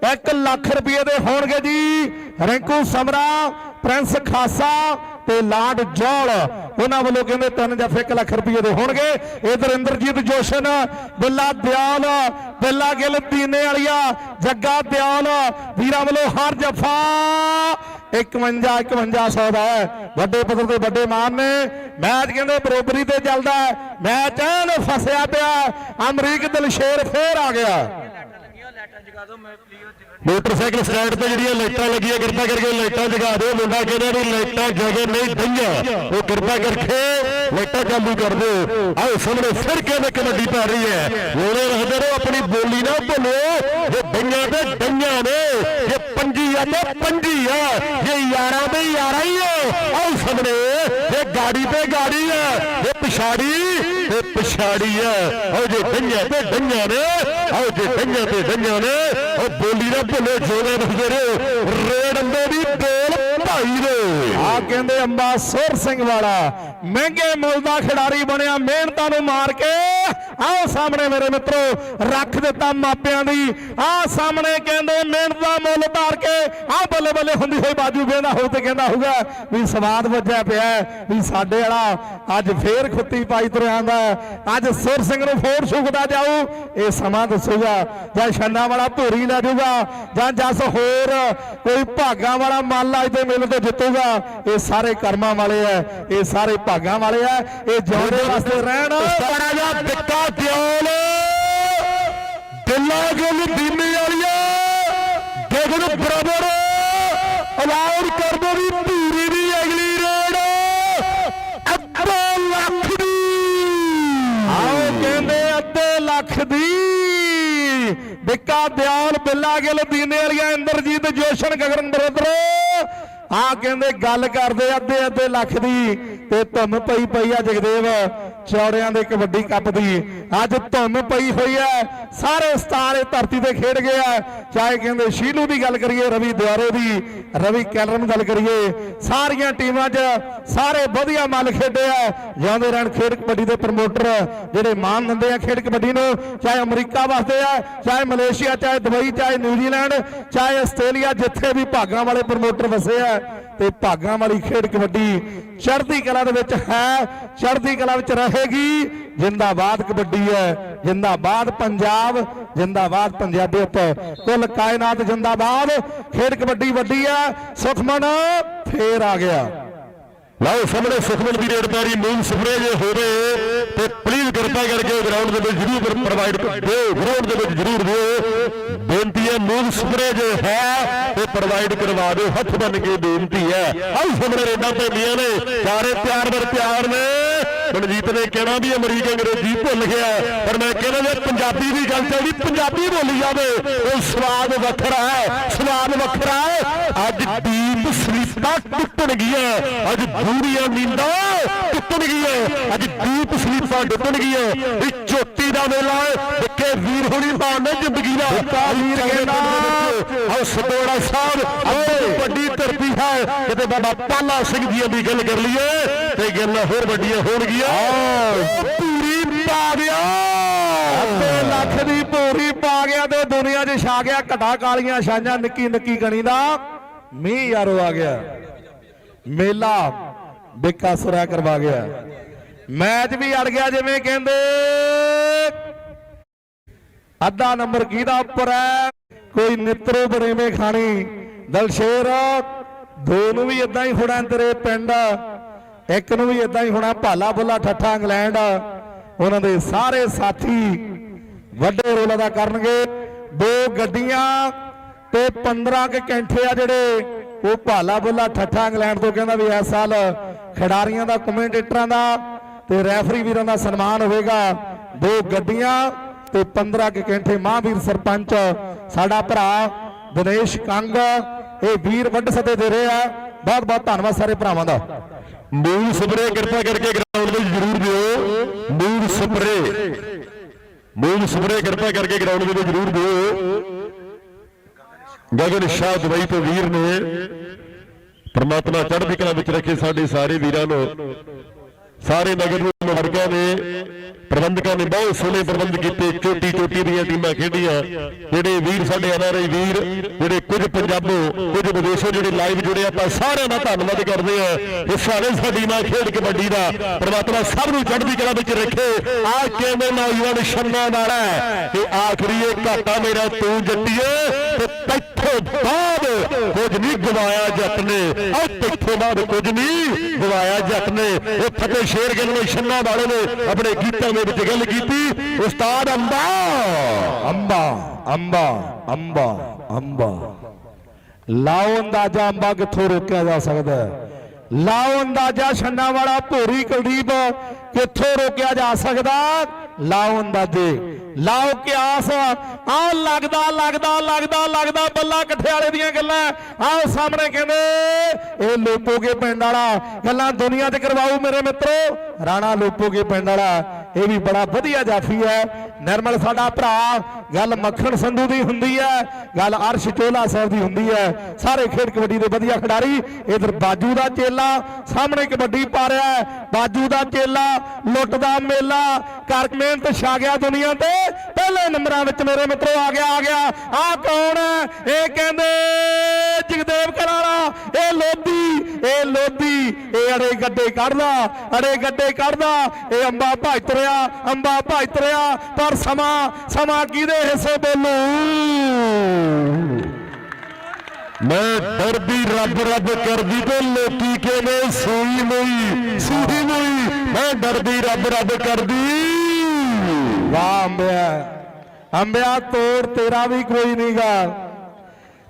1 ਲੱਖ ਰੁਪਏ ਦੇ ਹੋਣਗੇ ਜੀ। ਰਿੰਕੂ ਸਮਰਾ, ਪ੍ਰਿੰਸ ਖਾਸਾ ਤੇ ਲਾਡ ਜੋਲ, ਉਹਨਾਂ ਵੱਲੋਂ ਕਹਿੰਦੇ ਤਿੰਨ ਜਫੇ 1 ਲੱਖ ਰੁਪਏ ਦੇ ਹੋਣਗੇ। ਇਧਰ ਇੰਦਰਜੀਤ ਜੋਸ਼ਨ, ਬਿੱਲਾ ਦਿਆਲ, ਬਿੱਲਾ ਗਿੱਲ ਤੀਨੇ ਵਾਲੀਆ, ਜੱਗਾ ਦਿਆਲ, ਵੀਰਾਂ ਵੱਲੋਂ ਹਰ ਜਫਾ 51 5100 ਦਾ ਵੱਡੇ ਪੱਧਰ ਤੇ ਵੱਡੇ ਮਾਨ ਨੇ ਮੈਚ ਕਹਿੰਦੇ ਬਰੋਬਰੀ ਤੇ ਚੱਲਦਾ ਮੈਚ ਐਨ ਫਸਿਆ ਪਿਆ। ਅਮਰੀਕ ਦਿਲਸ਼ੇਰ ਫੇਰ ਆ ਗਿਆ। ਮੋਟਰਸਾਈਕਲ ਸਟੈਂਡ ਤੇ ਜਿਹੜੀਆਂ ਲਾਈਟਾਂ ਲੱਗੀਆਂ, ਕਿਰਪਾ ਕਰਕੇ ਲਾਈਟਾਂ ਜਗਾ ਦਿਓ। ਮੁੰਡਾ ਕਹਿੰਦਾ ਵੀ ਲਾਈਟਾਂ ਜਗੇ ਨਹੀਂ ਦਈਆਂ। ਉਹ ਕਿਰਪਾ ਕਰਕੇ ਲਾਈਟਾਂ ਚਾਲੂ ਕਰ ਦਿਓ। ਆਓ ਸਾਹਮਣੇ ਫਿਰ ਕਹਿੰਦੇ ਕਬੱਡੀ ਪੈ ਰਹੀ ਹੈ। ਉਹਨੇ ਰੱਖਦੇ ਰਹੋ, ਆਪਣੀ ਬੋਲੀ ਨਾ ਭੁੱਲੋ। ਇਹ ਦਈਆਂ ਤੇ ਦਈਆਂ ਨੇ ਇਹ ਪੰਜੀ ਆ ਤੇ ਪੰਜੀ ਆ ਇਹ ਯਾਰਾਂ ਤੇ ਯਾਰਾਂ ਹੀ ਆ ਆਓ ਸਾਹਮਣੇ ਇਹ ਗਾੜੀ ਤੇ ਗਾੜੀ ਆ ਇਹ ਪਿਛਾੜੀ ਤੇ ਪਿਛਾੜੀ ਆ। ਆਓ ਜੇ ਦਈਆਂ ਤੇ ਦਈਆਂ ਨੇ, ਆਓ ਜੇ ਦਈਆਂ ਤੇ ਦਈਆਂ ਨੇ, ਉਹ ਬੋਲੀ ਨਾ ਭੁੱਲੇ ਜੋੜੇ ਰੱਖਦੇ ਰੇੜ ਰੇਡ ਦੀ ਬੋਲ ਭਾਈ ਦੇ। ਆ ਕਹਿੰਦੇ ਅੰਬਾ ਸੁਰ ਸਿੰਘ ਵਾਲਾ, ਮਹਿੰਗੇ ਮੁੱਲ ਦਾ ਖਿਡਾਰੀ ਬਣਿਆ, ਮਿਹਨਤਾਂ ਨੂੰ ਮਾਰ ਕੇ। ਆਓ ਸਾਹਮਣੇ ਮੇਰੇ ਮਿੱਤਰੋ, ਰੱਖ ਦਿੱਤਾ ਮਾਪਿਆਂ ਦੀ। ਆ ਸਾਹਮਣੇ ਕਹਿੰਦੇ ਮਿਹਨਤ ਦਾ ਮੁੱਲ ਧਾਰ ਕੇ। ਆ ਬੱਲੇ ਬੱਲੇ ਹੁੰਦੀ ਹੋਈ ਬਾਜੂ ਵੇਂਦਾ ਹੋ ਤੇ ਕਹਿੰਦਾ ਹੋਊਗਾ ਵੀ ਸਵਾਦ ਵੱਜਿਆ ਪਿਆ ਵੀ ਸਾਡੇ ਵਾਲਾ ਅੱਜ ਫੇਰ ਖੁੱਤੀ ਪਾਈ ਤੁਰਿਆ ਆਂਦਾ ਅੱਜ ਸੁਰ ਸਿੰਘ ਨੂੰ ਫੋੜ ਸੁਖਦਾ ਜਾਊ। ਇਹ ਸਮਾਂ ਦੱਸੂਗਾ। ਜਾਂ ਛੰਨਾ ਵਾਲਾ ਧੂਰੀ ਲੈ ਜਾਊਗਾ। ਜਾਂ ਜਸ ਹੋਰ ਕੋਈ ਭਾਗਾਂ ਵਾਲਾ ਮੱਲ ਅੱਜ ਦੇ ਮੇਲੇ ਤੋਂ ਜਿੱਤੂਗਾ। ਇਹ ਸਾਰੇ ਕਰਮਾਂ ਵਾਲੇ ਆ ਇਹ ਸਾਰੇ ਭਾਗਾਂ ਵਾਲੇ ਆ ਇਹ ਜਿਉਂਦੇ ਵਾਸਤੇ ਰਹਿਣ। ਬੜਾ ਜਿਹਾ ਦਿੱਕਾ ਦਿਓਲ। ਦਿੱਲਾ ਗੁੱਲ ਦੀਮੀ ਵਾਲੀਆ ਗਗਨ ਬਰਾਬਰ। ਅਲਾਉਡ ਕਰ ਦੋ ਵੀ ਪੂਰੀ ਦੀ ਅਗਲੀ ਰੇਡ। ਅੱਧਾ ਲੱਖ ਦੀ। ਆਓ ਕਹਿੰਦੇ ਦੀ। ਬਿੱਕਾ ਦਿਆਲ ਬਿੱਲਾ ਗਿੱਲ ਦੀਨੇ ਵਾਲੀਆਂ ਇੰਦਰਜੀਤ ਜੋਸ਼ਨ ਗਗਨ ਬਰਦਰ ਆ ਕਹਿੰਦੇ ਗੱਲ ਕਰਦੇ ਅੱਧੇ ਅੱਧੇ ਲੱਖ ਦੀ ਤੇ ਧੁੰਮ ਪਈ ਪਈ ਆ ਜਗਦੇਵ। ਚੌੜਿਆਂ ਦੇ ਕਬੱਡੀ ਕੱਪ ਦੀ ਅੱਜ ਧੁੰਮ ਪਈ ਹੋਈ ਹੈ। ਸਾਰੇ ਸਟਾਰ ਇਹ ਧਰਤੀ ਤੇ ਖੇਡ ਗਏ ਆ। ਚਾਹੇ ਕਹਿੰਦੇ ਸ਼ੀਲੂ ਦੀ ਗੱਲ ਕਰੀਏ, ਰਵੀ ਦੁਆਰੇ ਦੀ, ਰਵੀ ਕੈਲਰ ਦੀ ਗੱਲ ਕਰੀਏ, ਸਾਰੀਆਂ ਟੀਮਾਂ 'ਚ ਸਾਰੇ ਵਧੀਆ ਮੱਲ ਖੇਡੇ ਆ। ਜਾਂਦੇ ਰਹਿਣ ਖੇਡ ਕਬੱਡੀ ਦੇ ਪ੍ਰਮੋਟਰ, ਜਿਹੜੇ ਮਾਨ ਦਿੰਦੇ ਆ ਖੇਡ ਕਬੱਡੀ ਨੂੰ, ਚਾਹੇ ਅਮਰੀਕਾ ਵਾਸਤੇ ਆ, ਚਾਹੇ ਮਲੇਸ਼ੀਆ, ਚਾਹੇ ਦੁਬਈ, ਚਾਹੇ ਨਿਊਜ਼ੀਲੈਂਡ, ਚਾਹੇ ਆਸਟ੍ਰੇਲੀਆ, ਜਿੱਥੇ ਵੀ ਭਾਗਾਂ ਵਾਲੇ ਪ੍ਰਮੋਟਰ ਵਸੇ ਆ ਤੇ ਭਾਗਾਂ ਵਾਲੀ ਖੇਡ ਕਬੱਡੀ ਚੜ੍ਹਦੀ ਕਲਾ ਦੇ ਵਿੱਚ ਹੈ, ਚੜ੍ਹਦੀ ਕਲਾ ਵਿੱਚ ਰਹੇਗੀ। ਜਿੰਦਾਬਾਦ ਕਬੱਡੀ ਹੈ, ਜਿੰਦਾਬਾਦ ਪੰਜਾਬ, ਜਿੰਦਾਬਾਦ ਪੰਜਾਬੀਅਤ ਕੁੱਲ ਕਾਇਨਾਤ ਜਿੰਦਾਬਾਦ, ਖੇਡ ਕਬੱਡੀ ਵੱਡੀ ਹੈ, ਸੁਖਮਨ ਫੇਰ ਆ ਗਿਆ। ਲਓ ਸਾਹਮਣੇ ਸੁਖਮਨ ਦੀ ਰੇਡ ਪੈਰੀ, ਮੂਨ ਸਪਰੇ ਜੇ ਹੋਵੇ ਤੇ ਪਲੀਜ਼ ਕਿਰਪਾ ਕਰਕੇ ਗਰਾਊਂਡ ਦੇ ਵਿੱਚ ਜਰੂਰ ਪ੍ਰੋਵਾਈਡ ਦਿਓ। ਗਰਾਊਂਡ ਦੇ ਵਿੱਚ ਜਰੂਰ ਦਿਓ। ਬੇਨਤੀ ਹੈ ਮੂਲ ਸਪਰੇ ਜੋ ਹੈ ਇਹ ਪ੍ਰੋਵਾਈਡ ਕਰਵਾ ਦਿਓ। ਹੱਥ ਬੰਨ ਕੇ ਬੇਨਤੀ ਹੈ। ਆਹ ਸਾਹਮਣੇ ਰੇਡਾਂ ਪੈਂਦੀਆਂ ਨੇ। ਚਾਰੇ ਪਿਆਰ ਵਰ ਪਿਆਰ ਨੇ। ਮਨਜੀਤ ਨੇ ਕਹਿਣਾ ਵੀ ਅਮਰੀਕ ਅੰਗਰੇਜ਼ੀ ਭੁੱਲ ਗਿਆ, ਪਰ ਮੈਂ ਕਹਿੰਦਾ ਜੇ ਪੰਜਾਬੀ ਦੀ ਗੱਲ ਚੱਲਦੀ, ਪੰਜਾਬੀ ਬੋਲੀ ਜਾਵੇ, ਉਹ ਸਵਾਦ ਵੱਖਰਾ ਹੈ, ਸਵਾਦ ਵੱਖਰਾ ਹੈ। ਅੱਜ ਡੀਪ ਸਲੀਪਾਂ ਟੁੱਟਣ ਗਈਆਂ ਅੱਜ ਬੂਰੀਆਂ ਨੀਂਦਾਂ ਟੁੱਟਣ ਗਈਆਂ ਅੱਜ ਡੀਪ ਸਲੀਪਾਂ ਟੁੱਟਣ ਗਈਆਂ ਇਹ ਚੋਟੀ ਦਾ ਵੇਲਾ ਹੈ ਵਿੱਕੇ ਵੀਰ ਹੁਣੀ ਮਾਰਨੇ ਜ਼ਿੰਦਗੀ ਦਾ ਵੀਰ ਕਹਿੰਦਾ ਆਹ ਸਤੋੜਾ ਸਾਹਿਬ ਆਹ ਵੱਡੀ ਧਰਤੀ ਹੈ। ਕਿਤੇ ਬਾਬਾ ਪਾਲਾ ਸਿੰਘ ਜੀ ਦੀ ਗੱਲ ਕਰ ਲਈਏ ਤੇ ਗੱਲਾਂ ਹੋਰ ਵੱਡੀਆਂ ਹੋਣਗੀਆਂ। ਪੂਰੀ ਪਾ ਗਿਆ। ਅੱਧੇ ਲੱਖ ਦੀ ਭੋਰੀ ਪਾ ਗਿਆ ਤੇ ਦੁਨੀਆ 'ਚ ਛਾ ਗਿਆ। ਘਟਾ ਕਾਲੀਆਂ ਛਾਂਆਂ ਨਿੱਕੀ ਨਿੱਕੀ ਗਣੀ ਦਾ ਮੀਂਹ ਯਾਰੋ ਆ ਗਿਆ। ਮੇਲਾ ਬੇਕਾਸੁਰਾ ਕਰਵਾ ਗਿਆ। ਮੈਚ ਵੀ ਅੜ ਗਿਆ ਜਿਵੇਂ ਕਹਿੰਦੇ। ਅੱਧਾ ਨੰਬਰ ਕਿਹਦਾ ਉੱਪਰ ਹੈ? ਕੋਈ ਨਿੱਤਰੋ ਬਣੇਵੇਂ ਖਾਣੀ। ਦਲਸ਼ੇਰ, ਦੋ ਨੂੰ ਵੀ ਇਦਾਂ ਹੀ ਹੋਣਾ ਤੇਰੇ ਪਿੰਡ, ਇੱਕ ਨੂੰ ਵੀ ਇਦਾਂ ਹੀ ਹੋਣਾ ਭਾਲਾ ਬੁੱਲਾ ਠੱਠਾ ਇੰਗਲੈਂਡ। ਉਹਨਾਂ ਦੇ ਸਾਰੇ ਸਾਥੀ ਵੱਡੇ ਰੋਲ ਅਦਾ ਕਰਨਗੇ। ਦੋ ਗੱਡੀਆਂ ਤੇ 15 ਕੇ ਕੈਂਠੇ ਆ ਜਿਹੜੇ, ਉਹ ਭਾਲਾ ਬੁੱਲਾ ਠੱਠਾ ਇੰਗਲੈਂਡ ਤੋਂ ਕਹਿੰਦਾ ਵੀ ਇਸ ਸਾਲ ਖਿਡਾਰੀਆਂ ਦਾ, ਕਮੈਂਟੇਟਰਾਂ ਦਾ ਤੇ ਰੈਫਰੀ ਵੀਰਾਂ ਦਾ ਸਨਮਾਨ ਹੋਵੇਗਾ। ਦੋ ਗੱਡੀਆਂ ਤੇ 15 ਕੇ ਕੈਂਠੇ ਮਹਾਂਵੀਰ ਸਰਪੰਚ, ਸਾਡਾ ਭਰਾ ਦਿਨੇਸ਼ ਕੰਗ, ਇਹ ਵੀਰ ਵੱਡ ਸਤੇ ਦੇ ਰਹੇ ਆ। ਬਹੁਤ ਬਹੁਤ ਧੰਨਵਾਦ ਸਾਰੇ ਭਰਾਵਾਂ ਦਾ। ਮੂਲ ਸਪਰੇ ਕਿਰਪਾ ਕਰਕੇ ਗਰਾਊਂਡ ਵਿੱਚ ਜਰੂਰ ਦਿਓ। ਮੂਲ ਸਪਰੇ। ਮੂਲ ਸਪਰੇ ਕਿਰਪਾ ਕਰਕੇ ਗਰਾਊਂਡ ਵਿੱਚ ਜਰੂਰ ਦਿਓ। ਗਗਨ ਸ਼ਾਹ ਦੁਬਈ ਤੋਂ ਵੀਰ ਨੇ ਪਰਮਾਤਮਾ ਚੜ੍ਹਦੀ ਕਲਾ ਵਿੱਚ ਰੱਖੇ ਸਾਡੇ ਸਾਰੇ ਵੀਰਾਂ ਨੂੰ। ਸਾਰੇ ਨਗਰ ਨੂੰ ਮੁਬਾਰਕਾਂ ਨੇ ਪ੍ਰਬੰਧਕਾਂ ਨੇ ਬਹੁਤ ਸੋਹਣੇ ਪ੍ਰਬੰਧ ਕੀਤੇ ਚੋਟੀ ਚੋਟੀ ਦੀਆਂ ਟੀਮਾਂ ਖੇਡੀਆਂ। ਜਿਹੜੇ ਵੀਰ ਸਾਡੇ ਐਨਆਰਆਈ ਵੀਰ ਜਿਹੜੇ ਕੁਝ ਪੰਜਾਬੋਂ ਕੁਝ ਵਿਦੇਸ਼ੋਂ ਜਿਹੜੇ ਲਾਈਵ ਜੁੜੇ ਆਪਾਂ ਸਾਰਿਆਂ ਦਾ ਧੰਨਵਾਦ ਕਰਦੇ ਆ ਹਿੱਸਾ ਨੇ ਸਾਡੀ ਨਾਲ ਖੇਡ ਕਬੱਡੀ ਦਾ ਪ੍ਰਮਾਤਮਾ ਸਭ ਨੂੰ ਚੜ੍ਹਦੀ ਕਲਾ ਵਿੱਚ ਰੱਖੇ। ਆ ਕਿਵੇਂ ਨੌਜਵਾਨ ਸ਼ੰਨਾ ਨਾਲ ਹੈ? ਤੇ ਆਖਰੀ ਇਹ ਘਾਟਾ ਮੇਰਾ ਤੂੰ ਜੱਟੀਏ ਤੇ ਤੈਥੋਂ ਬਾਅਦ ਕੁਝ ਨਹੀਂ ਗਵਾਇਆ ਜੱਟ ਨੇ। ਆ ਤੈਥੋਂ ਬਾਅਦ ਕੁਝ ਨਹੀਂ ਗਵਾਇਆ ਜੱਟ ਨੇ। ਇਹ ਫਤਿਹ ਸ਼ੇਰ ਗਿੱਲ ਨੇ, ਛੰਨਾ ਵਾਲੇ ਨੇ ਆਪਣੇ ਗੀਤਾਂ ਦੇ ਵਿੱਚ ਗੱਲ ਕੀਤੀ। ਉਸਤਾਦ ਅੰਬਾ। ਅੰਬਾ ਅੰਬਾ ਅੰਬਾ ਅੰਬਾ। ਲਾਓ ਅੰਦਾਜ਼ਾ ਅੰਬਾ ਕਿੱਥੋਂ ਰੋਕਿਆ ਜਾ ਸਕਦਾ ਹੈ। ਲਾਓ ਅੰਦਾਜ਼ਾ ਛੰਨਾ ਵਾਲਾ ਭੋਰੀ ਕੁਲਦੀਪ ਕਿੱਥੋਂ ਰੋਕਿਆ ਜਾ ਸਕਦਾ? ਲਾਓ ਅੰਦਾਜ਼ੇ। ਲਾਓ ਕਿਆਸ। ਆ ਲੱਗਦਾ ਲੱਗਦਾ ਲੱਗਦਾ ਲੱਗਦਾ ਬੱਲਾ ਇਕੱਠੇ ਵਾਲੇ ਦੀਆਂ ਗੱਲਾਂ। ਆਓ ਸਾਹਮਣੇ ਕਹਿੰਦੇ, ਇਹ ਲੋਪੋਗੇ ਪਿੰਡ ਵਾਲਾ। ਗੱਲਾਂ ਦੁਨੀਆ ਤੇ ਕਰਵਾਓ ਮੇਰੇ ਮਿੱਤਰੋ। ਰਾਣਾ ਲੋਪੋਗੇ ਪਿੰਡ ਵਾਲਾ। ਇਹ ਵੀ ਬੜਾ ਵਧੀਆ ਜਾਫੀ ਹੈ। ਨਿਰਮਲ ਸਾਡਾ ਭਰਾ, ਗੱਲ ਮੱਖਣ ਸੰਧੂ ਦੀ ਹੁੰਦੀ ਹੈ, ਗੱਲ ਅਰਸ਼ ਚੋਲਾ ਸਾਹਿਬ ਦੀ ਹੁੰਦੀ ਹੈ। ਸਾਰੇ ਖੇਡ ਕਬੱਡੀ ਦੇ ਵਧੀਆ ਖਿਡਾਰੀ, ਇਧਰ ਬਾਜੂ ਦਾ ਚੇਲਾ ਸਾਹਮਣੇ ਕਬੱਡੀ ਪਾ ਰਿਹਾ ਹੈ। ਬਾਜੂ ਦਾ ਚੇਲਾ, ਲੁੱਟ ਦਾ ਮੇਲਾ ਕਰ ਮਿਹਨਤ ਛਾ ਗਿਆ ਦੁਨੀਆ ਤੇ। ਪਹਿਲੇ ਨੰਬਰਾਂ ਵਿੱਚ ਮੇਰੇ ਮਿੱਤਰੋ ਆ ਗਿਆ ਆ ਗਿਆ। ਆ ਕੌਣ ਹੈ? ਇਹ ਕਹਿੰਦੇ ਜਗਦੇਵ ਕਰਾਲਾ ਇਹ ਲੋਧੀ ਇਹ ਲੋਧੀ ਇਹ ਅੜੇ ਗੱਡੇ ਕੱਢਦਾ, ਅੜੇ ਗੱਡੇ ਕੱਢਦਾ ਇਹ ਅੰਬਾ ਭੱਜ ਤੁਰਿਆ, ਅੰਬਾ ਭੱਜ ਤੁਰਿਆ, ਪਰ ਸਮਾਂ ਸਮਾਂ ਕਿਹਦੇ ਹਿੱਸੇ ਬੋਲੂ? ਮੈਂ ਡਰਦੀ, ਰੱਬ ਰੱਬ ਕਰਦੀ ਤੇ ਲੋਕੀ ਕਹਿੰਦੇ, ਸੂਈ ਮੋਈ ਸੂਈ ਮੋਈ, ਮੈਂ ਡਰਦੀ, ਰੱਬ ਰੱਬ ਕਰਦੀ। ਵਾਹ ਅੰਬਿਆ ਅੰਬਿਆ, ਤੋੜ ਤੇਰਾ ਵੀ ਕੋਈ ਨਹੀਂਗਾ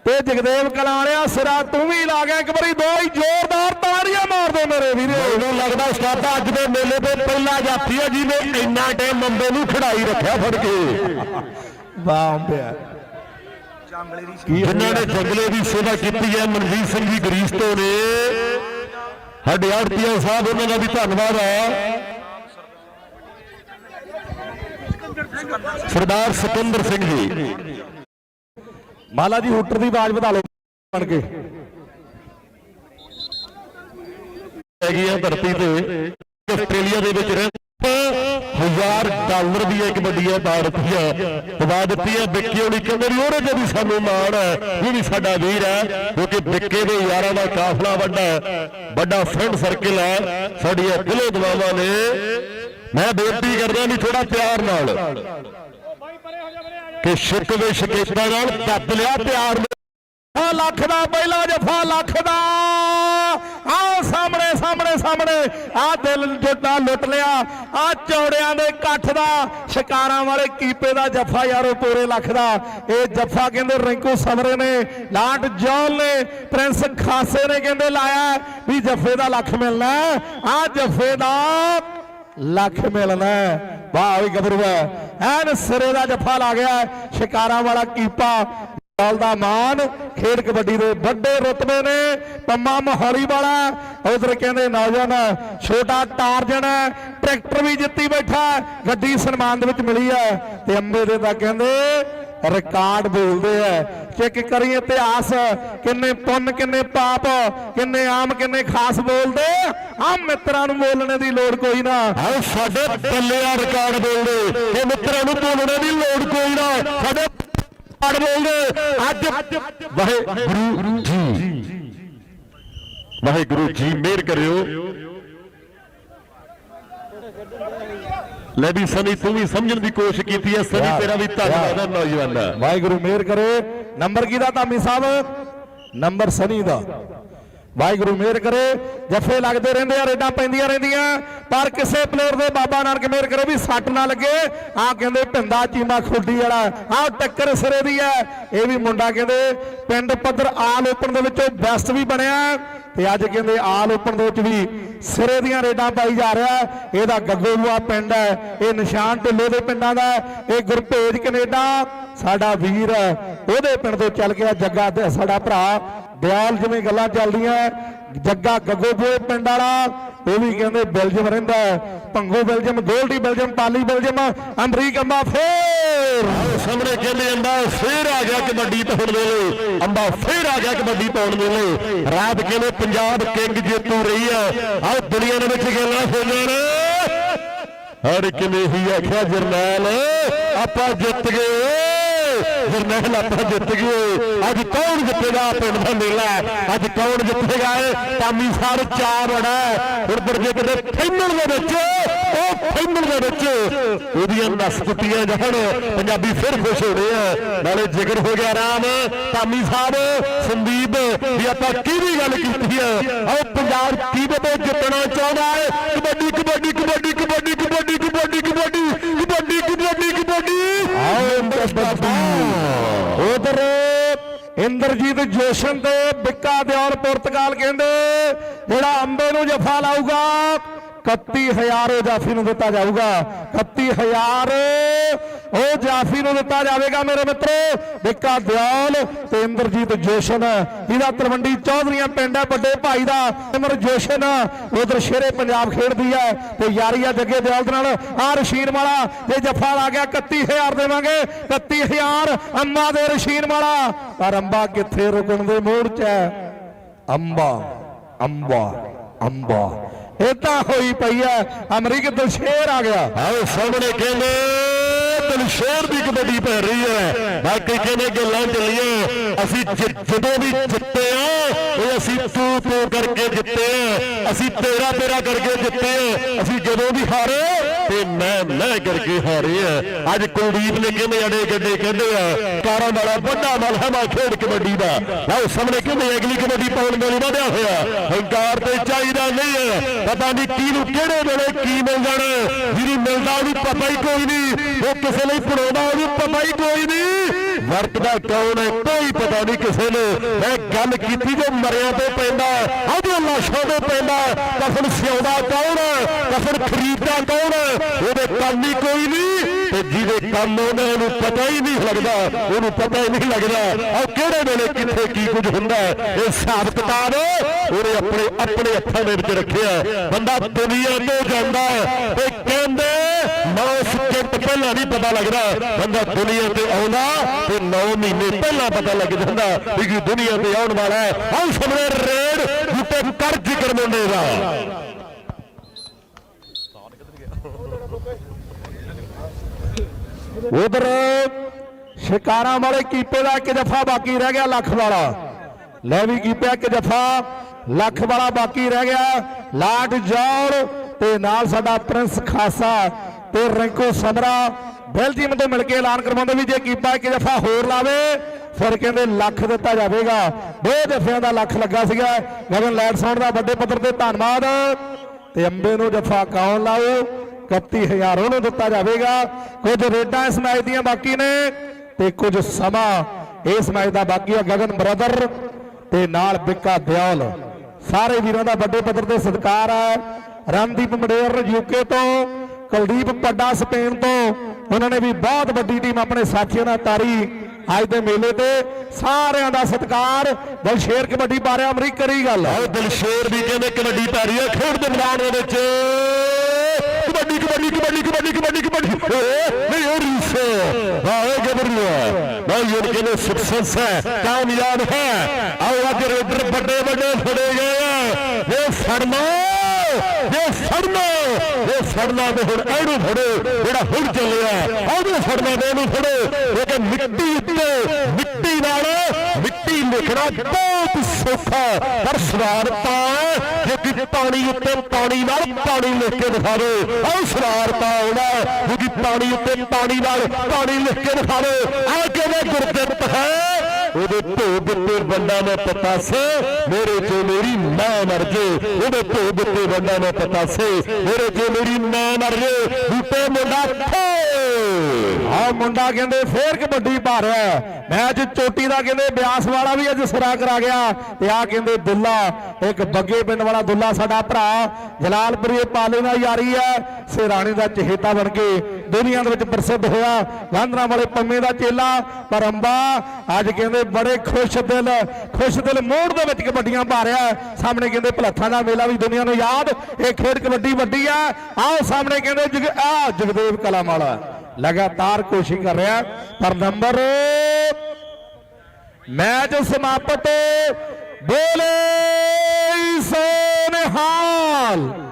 ਤੇ ਜਗਦੇਵ ਕਲਾਣਿਆ ਸਿਰਾ ਤੂੰ ਵੀ ਲਾ ਗਿਆ ਇੱਕ ਵਾਰੀ ਦੋ ਹੀ ਜ਼ੋਰਦਾਰ ਤਾੜੀਆਂ ਮਾਰ ਦੇ ਮੇਰੇ ਵੀਰੇ। ਮੈਨੂੰ ਲੱਗਦਾ ਉਸਤਾਦਾ ਅੱਜ ਦੇ ਮੇਲੇ ਤੇ ਪਹਿਲਾ ਜਾਫੀ ਹੈ ਜਿਹਨੇ ਇੰਨਾ ਟਾਈਮ ਮੰਬੇ ਨੂੰ ਖੜਾਈ ਰੱਖਿਆ ਫੜ ਕੇ। ਵਾਹ ਕੀ ਜਿਨ੍ਹਾਂ ਨੇ ਜੰਗਲੇ ਦੀ ਸੇਵਾ ਕੀਤੀ ਹੈ ਮਨਜੀਤ ਸਿੰਘ ਜੀ ਗਰੀਸ ਤੋਂ ਨੇ। ਸਾਡੇ ਆੜਤੀਆ ਸਾਹਿਬ ਉਹਨਾਂ ਦਾ ਵੀ ਧੰਨਵਾਦ ਹੈ ਸਰਦਾਰ ਸਿਕੰਦਰ ਸਿੰਘ ਜੀ। ਮਾਲਾ ਜੀ ਹੂਟਰ ਦੀ ਆਵਾਜ਼ ਵਧਾ ਲਓ ਬਣ ਕੇ। ਹੈਗੀ ਆ ਧਰਤੀ ਤੇ। ਆਸਟ੍ਰੇਲੀਆ ਦੇ ਵਿੱਚ ਰਹਿ ਹਜ਼ਾਰ ਡਾਲਰ ਦੀ ਇੱਕ ਵੱਡੀ ਹੈ ਰੁਪਈਆ ਦਿੱਤੀ ਹੈ ਵਿੱਕੀ ਹੋਣੀ। ਕਹਿੰਦੇ ਵੀ ਉਹਦੇ ਤੇ ਵੀ ਸਾਨੂੰ ਮਾਣ ਹੈ ਇਹ ਵੀ ਸਾਡਾ ਵੀਰ ਹੈ ਕਿਉਂਕਿ ਵਿੱਕੇ ਦੇ ਯਾਰਾਂ ਦਾ ਕਾਫਲਾ ਵੱਡਾ। ਹੈ, ਵੱਡਾ ਫਰੈਂਡ ਸਰਕਲ ਹੈ ਸਾਡੀਆਂ ਦਿਲੋਂ ਦੁਆਵਾਂ ਨੇ। ਮੈਂ ਬੇਨਤੀ ਕਰਦਾ ਵੀ ਥੋੜਾ ਪਿਆਰ ਨਾਲ। ਕਿ ਸ਼ਿਕਵੇ ਸ਼ਿਕੇਤਾਂ ਨਾਲ ਦੱਬ ਲਿਆ ਪਿਆਰ ਨੂੰ। ਲੱਖ ਦਾ, ਪਹਿਲਾ ਜਫਾ ਲੱਖ ਦਾ। ਆਹ ਸਾਹਮਣੇ ਸਾਹਮਣੇ ਸਾਹਮਣੇ। ਆ ਦਿਲ ਜਿੱਦਾਂ ਲੁੱਟ ਲਿਆ। ਆ ਚੌੜਿਆਂ ਦੇ ਇਕੱਠ ਦਾ। ਸ਼ਿਕਾਰਾਂ ਵਾਲੇ ਕੀਪੇ ਦਾ ਜੱਫਾ ਯਾਰੋ, ਪੂਰੇ ਲੱਖ ਦਾ। ਇਹ ਜੱਫਾ ਕਹਿੰਦੇ ਰਿੰਕੂ ਸਮਰੇ ਨੇ ਲਾਟ ਜੌਲ ਨੇ, ਪ੍ਰਿੰਸ ਖਾਸੇ ਨੇ ਕਹਿੰਦੇ ਲਾਇਆ ਵੀ ਜੱਫੇ ਦਾ ਲੱਖ ਮਿਲਣਾ ਆ ਜੱਫੇ ਦਾ ਲੱਖ ਮਿਲਣਾ ਵਾਹ ਵੀ ਗੱਭਰੂ ਹੈ। ਐਨ ਸਿਰੇ ਦਾ ਜੱਫਾ ਲਾ ਗਿਆ ਸ਼ਿਕਾਰਾਂ ਵਾਲਾ ਕੀਪਾ ਸਾਲ ਦਾ ਮਾਨ, ਖੇਡ ਕਬੱਡੀ ਦੇ ਵੱਡੇ ਰੁਤਬੇ ਨੇ। ਪੰਮਾ ਮੋਹਾਲੀ ਵਾਲਾ, ਉਧਰ ਕਹਿੰਦੇ ਨੌਜਵਾਨ ਛੋਟਾ ਟਾਰਜਨ ਹੈ, ਟਰੈਕਟਰ ਵੀ ਜਿੱਤੀ ਬੈਠਾ ਗੱਡੀ ਸਨਮਾਨ ਦੇ ਵਿੱਚ ਮਿਲੀ ਹੈ। ਤੇ ਅੰਬੇ ਦੇ ਤਾਂ ਕਹਿੰਦੇ ਰਿਕਾਰਡ ਬੋਲਦੇ ਐ ਚੈੱਕ ਕਰੀ ਇਤਿਹਾਸ। ਕਿੰਨੇ ਪੁੰਨ, ਕਿੰਨੇ ਪਾਪ, ਕਿੰਨੇ ਆਮ, ਕਿੰਨੇ ਖਾਸ ਬੋਲਦੇ ਆ। ਮਿੱਤਰਾਂ ਨੂੰ ਬੋਲਣੇ ਦੀ ਲੋੜ ਕੋਈ ਨਾ। ਆਓ ਸਾਡੇ ਪੱਲੇ ਰਿਕਾਰਡ ਬੋਲਦੇ। ਇਹ ਮਿੱਤਰਾਂ ਨੂੰ ਬੋਲਣੇ ਦੀ ਲੋੜ ਕੋਈ ਨਾ। ਸਾਡੇ ਰਿਕਾਰਡ ਬੋਲਦੇ। ਅੱਜ ਵਾਹਿਗੁਰੂ ਜੀ। ਵਾਹਿਗੁਰੂ ਜੀ, ਮਿਹਰ ਕਰਿਓ। ਲੈ ਵੀ ਸਨੀ ਤੂੰ ਵੀ ਸਮਝਣ ਦੀ ਕੋਸ਼ਿਸ਼ ਕੀਤੀ ਹੈ। ਸਨੀ ਤੇਰਾ ਵੀ ਧੰਨਵਾਦ ਹੈ ਨੌਜਵਾਨ ਵਾਹਿਗੁਰੂ ਮਿਹਰ ਕਰੇ। ਨੰਬਰ ਕਿਹਦਾ ਧਾਮੀ ਸਾਹਿਬ? ਨੰਬਰ ਸਨੀ ਦਾ। ਵਾਹਿਗੁਰੂ ਮਿਹਰ ਕਰੇ। ਜੱਫੇ ਲੱਗਦੇ ਰਹਿੰਦੇ ਆ ਰੇਡਾਂ ਪੈਂਦੀਆਂ ਰਹਿੰਦੀਆਂ। ਪਰ ਕਿਸੇ ਪਲੇਅਰ ਦੇ ਬਾਬਾ ਨਾਨਕ ਮਿਹਰ ਕਰੇ ਵੀ ਸੱਟ ਨਾ ਲੱਗੇ। ਆ ਕਹਿੰਦੇ ਭਿੰਦਾ ਚੀਮਾ ਖੋਡੀ ਵਾਲਾ। ਆ ਟੱਕਰ ਸਿਰੇ ਦੀ ਹੈ। ਇਹ ਵੀ ਮੁੰਡਾ ਕਹਿੰਦੇ ਪਿੰਡ ਪੱਧਰ ਆਲ ਓਪਨ ਦੇ ਵਿੱਚੋਂ ਬੈਸਟ ਵੀ ਬਣਿਆ। ਤੇ ਅੱਜ ਕਹਿੰਦੇ ਆਲ ਓਪਨ ਦੇ ਵਿੱਚ ਵੀ ਸਿਰੇ ਦੀਆਂ ਰੇਡਾਂ ਪਾਈ ਜਾ ਰਿਹਾ ਇਹਦਾ ਗੱਗੋਬੂਆ ਪਿੰਡ ਹੈ, ਇਹ ਨਿਸ਼ਾਨ ਢਿੱਲੇ ਦੇ ਪਿੰਡਾਂ ਦਾ ਇਹ ਗੁਰਭੇਜ ਕੈਨੇਡਾ ਸਾਡਾ ਵੀਰ ਹੈ। ਉਹਦੇ ਪਿੰਡ ਤੋਂ ਚੱਲ ਗਿਆ ਜੱਗਾ ਸਾਡਾ ਭਰਾ ਦਿਆਲ ਜਿਵੇਂ ਗੱਲਾਂ ਚੱਲਦੀਆਂ ਜੱਗਾ ਗੱਗੋਬੂਏ ਪਿੰਡ ਵਾਲਾ, ਉਹ ਵੀ ਕਹਿੰਦੇ ਬੈਲਜੀਅਮ ਰਹਿੰਦਾ Bhango Belgium, Goldy Belgium, Pali Belgium, Amrik Amba ਫੇਰ ਸਾਹਮਣੇ ਕਹਿੰਦੇ ਅੰਬਾ ਫੇਰ ਆ ਗਿਆ ਕਬੱਡੀ ਪਾਉਣ ਵੇਲੇ। ਅੰਬਾ ਫੇਰ ਆ ਗਿਆ ਕਬੱਡੀ ਪਾਉਣ ਵੇਲੇ। ਰਾਤ ਕਹਿੰਦੇ ਪੰਜਾਬ ਕਿੰਗ ਜੇਤੂ ਰਹੀ ਹੈ। ਆਹ ਦੁਨੀਆ ਦੇ ਵਿੱਚ ਗੱਲਾਂ ਹੋਈਆਂ ਨੇ ਹਰ ਇੱਕ ਹੀ ਆਖਿਆ, ਜਰਨੈਲ, ਆਪਾਂ ਜਿੱਤ ਗਏ। ਜਰਨੈਲ ਆਪਾਂ ਜਿੱਤ ਗਏ ਅੱਜ ਕੌਣ ਜਿੱਤੇਗਾ ਪਿੰਡ ਦਾ ਮੇਲਾ? ਅੱਜ ਕੌਣ ਜਿੱਤੇਗਾ ਇਹ? ਤਾਮੀ ਚਾਰ ਬੜਾ ਹੁਣ ਜੇ ਕਿਤੇ ਫਾਈਨਲ ਦੇ ਵਿੱਚ, ਉਹ ਫਾਈਨਲ ਦੇ ਵਿੱਚ ਉਹਦੀਆਂ ਨਸ ਟੁੱਟੀਆਂ ਜਾਣ। ਪੰਜਾਬੀ ਫਿਰ ਖੁਸ਼ ਹੋ ਰਹੇ ਆ। ਨਾਲੇ ਜ਼ਿਕਰ ਹੋ ਗਿਆ ਰਾਮ ਤਾਮੀ ਸਾਹਿਬ, ਸੰਦੀਪ ਵੀ ਆਪਾਂ ਕਿਹਦੀ ਗੱਲ ਕੀਤੀ ਹੈ ਉਹ ਪੰਜਾਬ ਕਿਹਦੇ ਬਤੇ ਜਿੱਤਣਾ ਚਾਹੁੰਦਾ ਹੈ। ਕਬੱਡੀ ਕਬੱਡੀ ਕਬੱਡੀ ਕਬੱਡੀ ਕਬੱਡੀ ਕਬੱਡੀ ਕਬੱਡੀ। ਆਓ ਉਧਰ ਇੰਦਰਜੀਤ ਜੋਸ਼ਨ ਤੇ ਬਿੱਕਾ ਦਿਓਲ ਪੁਰਤਗਾਲ ਕਹਿੰਦੇ ਜਿਹੜਾ ਅੰਬੇ ਨੂੰ ਜਫਾ ਲਾਊਗਾ 31000 ਉਹ ਜਾਫੀ ਨੂੰ ਦਿੱਤਾ ਜਾਊਗਾ। 31000 ਉਹ ਜਾਫੀ ਨੂੰ ਦਿੱਤਾ ਜਾਵੇਗਾ, ਮੇਰੇ ਮਿੱਤਰੋ। ਬਿੱਕਾ ਦਿਓਲ ਤੇ ਇੰਦਰਜੀਤ ਜੋਸ਼ਨ। ਜਿਹਦਾ ਤਲਵੰਡੀ ਚੌਧਰੀਆਂ ਪਿੰਡ ਹੈ, ਵੱਡੇ ਭਾਈ ਦਾ। ਅਮਰ ਜੋਸ਼ਨ ਉਧਰ ਸ਼ੇਰੇ ਪੰਜਾਬ ਖੇਡਦੀ ਹੈ ਤੇ ਯਾਰੀਆ ਜੱਗੇ ਦਿਆਲ ਦੇ ਨਾਲ। ਆ ਰਸ਼ੀਨ ਵਾਲਾ ਜੇ ਜੱਫਾ ਲਾ ਗਿਆ 31000 ਦੇਵਾਂਗੇ। 31000 ਅੰਬਾ ਦੇ ਰਸ਼ੀਨ ਵਾਲਾ ਪਰ ਅੰਬਾ ਕਿੱਥੇ ਰੁਕਣ ਦੇ ਮੋੜ 'ਚ ਹੈ? ਅੰਬਾ ਅੰਬਾ ਅੰਬਾ। ਇਹ ਤਾਂ ਹੋਈ ਪਈ ਹੈ ਅਮਰੀਕ ਦਲਸ਼ੇਰ ਆ ਗਿਆ। ਆਓ ਸਾਹਮਣੇ ਕਹਿੰਦੇ ਤਨਸ਼ੇਰ ਦੀ ਕਬੱਡੀ ਪੈ ਰਹੀ ਹੈ ਬਾਕੀ ਕਹਿੰਦੇ ਗੱਲਾਂ ਚੱਲੀਆਂ ਅਸੀਂ ਜਦੋਂ ਵੀ ਜਿੱਤੇ ਆ ਇਹ ਅਸੀਂ ਤੂੰ ਤੂੰ ਕਰਕੇ ਜਿੱਤੇ ਆ। ਅਸੀਂ ਤੇਰਾ ਤੇਰਾ ਕਰਕੇ ਜਿੱਤੇ ਆ। ਅਸੀਂ ਜਦੋਂ ਵੀ ਹਾਰੇ, ਤੇ ਮੈਂ ਮੈਂ ਕਰਕੇ ਹਾਰੇ ਆ। ਅੱਜ ਕੁਲਦੀਪ ਨੇ ਕਹਿੰਦੇ ਅੜੇ ਗੱਡੇ ਕਹਿੰਦੇ ਆ। ਕਾਰਾਂ ਵਾਲਾ ਵੱਡਾ ਮਲਹਮਾ ਖੇਡ ਕਬੱਡੀ ਦਾ। ਆਓ ਸਾਹਮਣੇ ਕਹਿੰਦੇ, ਅਗਲੀ ਕਬੱਡੀ ਪਾਉਣ ਵਾਲੀ ਵਧਿਆ ਹੋਇਆ। ਹੰਕਾਰ ਤੇ ਚਾਹੀਦਾ ਨਹੀਂ ਹੈ ਪਤਾ ਨਹੀਂ ਕਿਹਨੂੰ, ਕਿਹੜੇ ਵੇਲੇ ਕੀ ਮਿਲ ਜਾਣਾ। ਜਿਹਨੂੰ ਮਿਲਦਾ ਉਹਨੂੰ ਪਤਾ ਹੀ ਕੋਈ ਨਹੀਂ। ਉਹ ਕਿਸੇ ਲਈ ਪੜਾਉਂਦਾ ਉਹਨੂੰ ਪਤਾ ਹੀ ਕੋਈ ਨਹੀਂ। ਵਰਤਦਾ ਕੌਣ ਹੈ, ਕੋਈ ਪਤਾ ਨਹੀਂ ਕਿਸੇ ਨੂੰ। ਮੈਂ ਗੱਲ ਕੀਤੀ ਜੋ ਮਰਿਆਂ ਤੇ ਪੈਂਦਾ ਉਹਦੇ ਲਾਸ਼ਾਂ ਤੇ ਪੈਂਦਾ ਕਫਨ ਸਿਉਂਦਾ ਕੌਣ ਹੈ ਕਫਨ ਖਰੀਦਦਾ ਕੌਣ ਉਹਦੇ ਕੰਮ ਹੀ ਕੋਈ ਨਹੀਂ। ਤੇ ਜਿਹਦੇ ਕੰਮ ਉਹਨਾਂ ਨੂੰ ਪਤਾ ਹੀ ਨਹੀਂ ਲੱਗਦਾ, ਉਹਨੂੰ ਪਤਾ ਹੀ ਨਹੀਂ ਲੱਗਦਾ ਉਹ ਕਿਹੜੇ ਵੇਲੇ ਕਿੱਥੇ ਕੀ ਕੁਝ ਹੁੰਦਾ ਇਹ ਹਿਸਾਬ ਕਿਤਾਬ ਉਹਨੇ ਆਪਣੇ ਆਪਣੇ ਹੱਥਾਂ ਦੇ ਵਿੱਚ ਰੱਖਿਆ ਬੰਦਾ ਦੁਨੀਆ ਤੋਂ ਜਾਂਦਾ ਤੇ ਕਹਿੰਦੇ 9 ਸਕਿੰਟ ਪਹਿਲਾਂ ਨਹੀਂ ਪਤਾ ਲੱਗਦਾ। ਬੰਦਾ ਦੁਨੀਆ ਤੇ ਆਉਂਦਾ ਤੇ 9 ਮਹੀਨੇ ਪਹਿਲਾਂ ਪਤਾ ਲੱਗ ਜਾਂਦਾ ਵੀ ਕਿ ਦੁਨੀਆ ਤੇ ਆਉਣ ਵਾਲਾ ਹੈ। ਆਹ ਸਾਹਮਣੇ ਰੇਡ, ਬੁੱਟੇ ਕਰ ਜ਼ਿਕਰ ਮੁੰਡੇ ਦਾ। ਉਧਰ ਸ਼ਿਕਾਰਾਂ ਵਾਲੇ ਕੀਪੇ ਦਾ ਇੱਕ ਜਫਾ ਬਾਕੀ ਰਹਿ ਗਿਆ ਲੱਖ ਵਾਲਾ। ਲੈ ਵੀ ਕੀਪੇ ਇੱਕ ਜਫਾ, ਲੱਖ ਵਾਲਾ ਬਾਕੀ ਰਹਿ ਗਿਆ। ਲਾਟ ਜੌਲ ਤੇ ਨਾਲ ਸਾਡਾ ਪ੍ਰਿੰਸ ਖਾਸਾ ਤੇ ਰਿੰਕੂ ਸਮਰਾ ਬੈਲਜੀਅਮ ਤੋਂ ਮਿਲ ਕੇ ਐਲਾਨ ਕਰਵਾਉਂਦੇ ਵੀ ਜੇ ਕੀਪਾ ਇੱਕ ਜਫਾ ਹੋਰ ਲਾਵੇ, ਫਿਰ ਕਹਿੰਦੇ ਲੱਖ ਦਿੱਤਾ ਜਾਵੇਗਾ। ਦੋ ਜਫਿਆਂ ਦਾ ਲੱਖ ਲੱਗਾ ਸੀਗਾ। ਗਗਨ ਲੈਟ ਸਾਊਂਡ ਦਾ ਵੱਡੇ ਪੱਧਰ ਤੇ ਧੰਨਵਾਦ। ਤੇ ਅੰਬੇ ਨੂੰ ਜਫਾ ਕੌਣ ਲਾਓ 31000 ਉਹਨੂੰ ਦਿੱਤਾ ਜਾਵੇਗਾ। ਕੁਝ ਰੇਡਾਂ ਇਸ ਮੈਚ ਦੀਆਂ ਬਾਕੀ ਨੇ ਤੇ ਕੁਝ ਸਮਾਂ ਇਸ ਮੈਚ ਦਾ ਬਾਕੀ ਹੈ ਗਗਨ ਬ੍ਰਦਰ ਤੇ ਨਾਲ ਬਿੱਕਾ ਦਿਆਲ ਸਾਰੇ ਵੀਰਾਂ ਦਾ ਵੱਡੇ ਪੱਧਰ ਤੇ ਸਤਿਕਾਰ ਹੈ ਰਣਦੀਪ ਮੰਡੇਰ ਯੂਕੇ ਤੋਂ, ਕੁਲਦੀਪ ਪੱਡਾ ਸਪੇਨ ਤੋਂ। ਉਹਨਾਂ ਨੇ ਵੀ ਬਹੁਤ ਵੱਡੀ ਟੀਮ ਆਪਣੇ ਸਾਥੀਆਂ ਨਾਲ ਤਾਰੀ ਅੱਜ ਦੇ ਮੇਲੇ ਤੇ। ਸਾਰਿਆਂ ਦਾ ਸਤਿਕਾਰ। ਬਲਸ਼ੇਰ ਕਬੱਡੀ ਪਾ ਰਿਹਾ ਅਮਰੀਕਾ ਦੀ ਗੱਲ। ਆਹ ਦਿਲਸ਼ੇਰ ਵੀ ਕਹਿੰਦੇ ਕਬੱਡੀ ਪੈ ਰਹੀ ਹੈ ਖੇਡ ਦੇ ਮੈਦਾਨ ਦੇ ਵਿੱਚ। ਕਬੱਡੀ ਕਬੱਡੀ ਕਬੱਡੀ ਕਬੱਡੀ ਕਬੱਡੀ ਕਬੱਡੀ। ਓਏ ਨਹੀਂ, ਉਹ ਰੀਸ ਵਾਹ ਗਬਰੂ ਨਾ ਇਹ ਕਹਿੰਦੇ ਸਕਸੈਸ ਹੈ, ਕਾਮਯਾਬ ਹੈ। ਆਓ, ਅੱਜ ਰੇਡਰ ਵੱਡੇ ਵੱਡੇ ਫੜੇ ਗਏ ਆ। ਇਹ ਫੜਨਾ ਇਹ ਫੜਨਾ ਇਹ ਫੜਨਾ ਤੇ ਹੁਣ ਇਹਨੂੰ ਫੜੋ, ਜਿਹੜਾ ਹੁਣ ਚੱਲਿਆ। ਉਹਨੂੰ ਫੜਨਾ ਤੇ ਇਹਨੂੰ ਫੜੋ। ਇਹ ਮਿੱਟੀ ਉੱਤੇ, ਮਿੱਟੀ ਨਾਲ, ਮਿੱਟੀ ਲਿਖਣਾ ਬਹੁਤ ਸੌਖਾ। ਪਰ ਸਵਾਰ ਤਾਂ ਹੈ, ਜੇ ਕਿ ਪਾਣੀ ਉੱਤੇ, ਪਾਣੀ ਨਾਲ ਪਾਣੀ ਲਿਖ ਕੇ ਦਿਖਾ ਦੇ। ਉਹ ਸਵਾਰ ਤਾਂ ਆਉਂਦਾ ਪਾਣੀ ਉੱਤੇ ਪਾਣੀ ਨਾਲ ਪਾਣੀ ਲਿਖ ਕੇ ਦਿਖਾ ਦੇ। ਆ ਕਿਵੇਂ ਗੁਰਦਿੱਤ ਹੈ? ਉਹਦੇ ਢੋ ਦਿੱਤੇ ਬੰਦਾ ਨੇ ਪਤਾਸੇ। ਮੇਰੇ ਜੋ ਮੇਰੀ ਮਾਂ ਮਰ ਜੇ, ਉਹਦੇ ਢੋ ਦਿੱਤੇ ਬੰਦਾ ਨੇ ਪਤਾਸੇ। ਮੇਰੇ ਜੋ ਮੇਰੀ ਮਾਂ ਮਰ ਜੇ, ਬੂਟੇ ਮੁੰਡਾ ਫੇ ਆ ਮੁੰਡਾ ਕਹਿੰਦੇ ਫੇਰ ਕਬੱਡੀ ਪਾ ਰਿਹਾ ਮੈਚ ਚੋਟੀ ਦਾ ਕਹਿੰਦੇ ਬਿਆਸ ਵਾਲਾ ਵੀ ਅੱਜ ਸਿਰਾ ਕਰਾ ਗਿਆ। ਤੇ ਆ ਕਹਿੰਦੇ ਦੁੱਲਾ, ਇੱਕ ਬੱਗੇ ਪਿੰਡ ਵਾਲਾ ਦੁੱਲਾ ਸਾਡਾ ਭਰਾ, ਜਲਾਲਪੁਰੀ ਪਾਲੇ ਨਾਲ ਯਾਰੀ ਹੈ। ਸਿਰਾਣੇ ਦਾ ਚਹੇਤਾ ਬਣ ਕੇ ਦੁਨੀਆ ਦੇ ਵਿੱਚ ਪ੍ਰਸਿੱਧ ਹੋਇਆ। ਗਾਂਧਰਾ ਵਾਲੇ ਪੰਮੇ ਦਾ ਚੇਲਾ, ਪਰ ਅੰਬਾ, ਅੱਜ ਕਹਿੰਦੇ ਬੜੇ ਖੁਸ਼ ਦਿਲ ਖੁਸ਼ ਦਿਲ ਮੋੜ ਦੇ ਵਿੱਚ ਕਬੱਡੀਆਂ ਪਾ ਰਿਹਾ ਸਾਹਮਣੇ ਕਹਿੰਦੇ ਭਲੱਥਾਂ ਦਾ ਮੇਲਾ ਵੀ ਦੁਨੀਆ ਨੂੰ ਯਾਦ। ਇਹ ਖੇਡ ਕਬੱਡੀ ਵੱਡੀ ਆ ਆਓ ਸਾਹਮਣੇ ਕਹਿੰਦੇ ਜਗ ਆ ਜਗਦੇਵ ਕਲਾਮ ਵਾਲਾ ਲਗਾਤਾਰ ਕੋਸ਼ਿਸ਼ ਕਰ ਰਿਹਾ। ਪਰ ਨੰਬਰ ਮੈਚ ਸਮਾਪਤ। ਬੋਲੇ ਸੋਨਹਾਲ।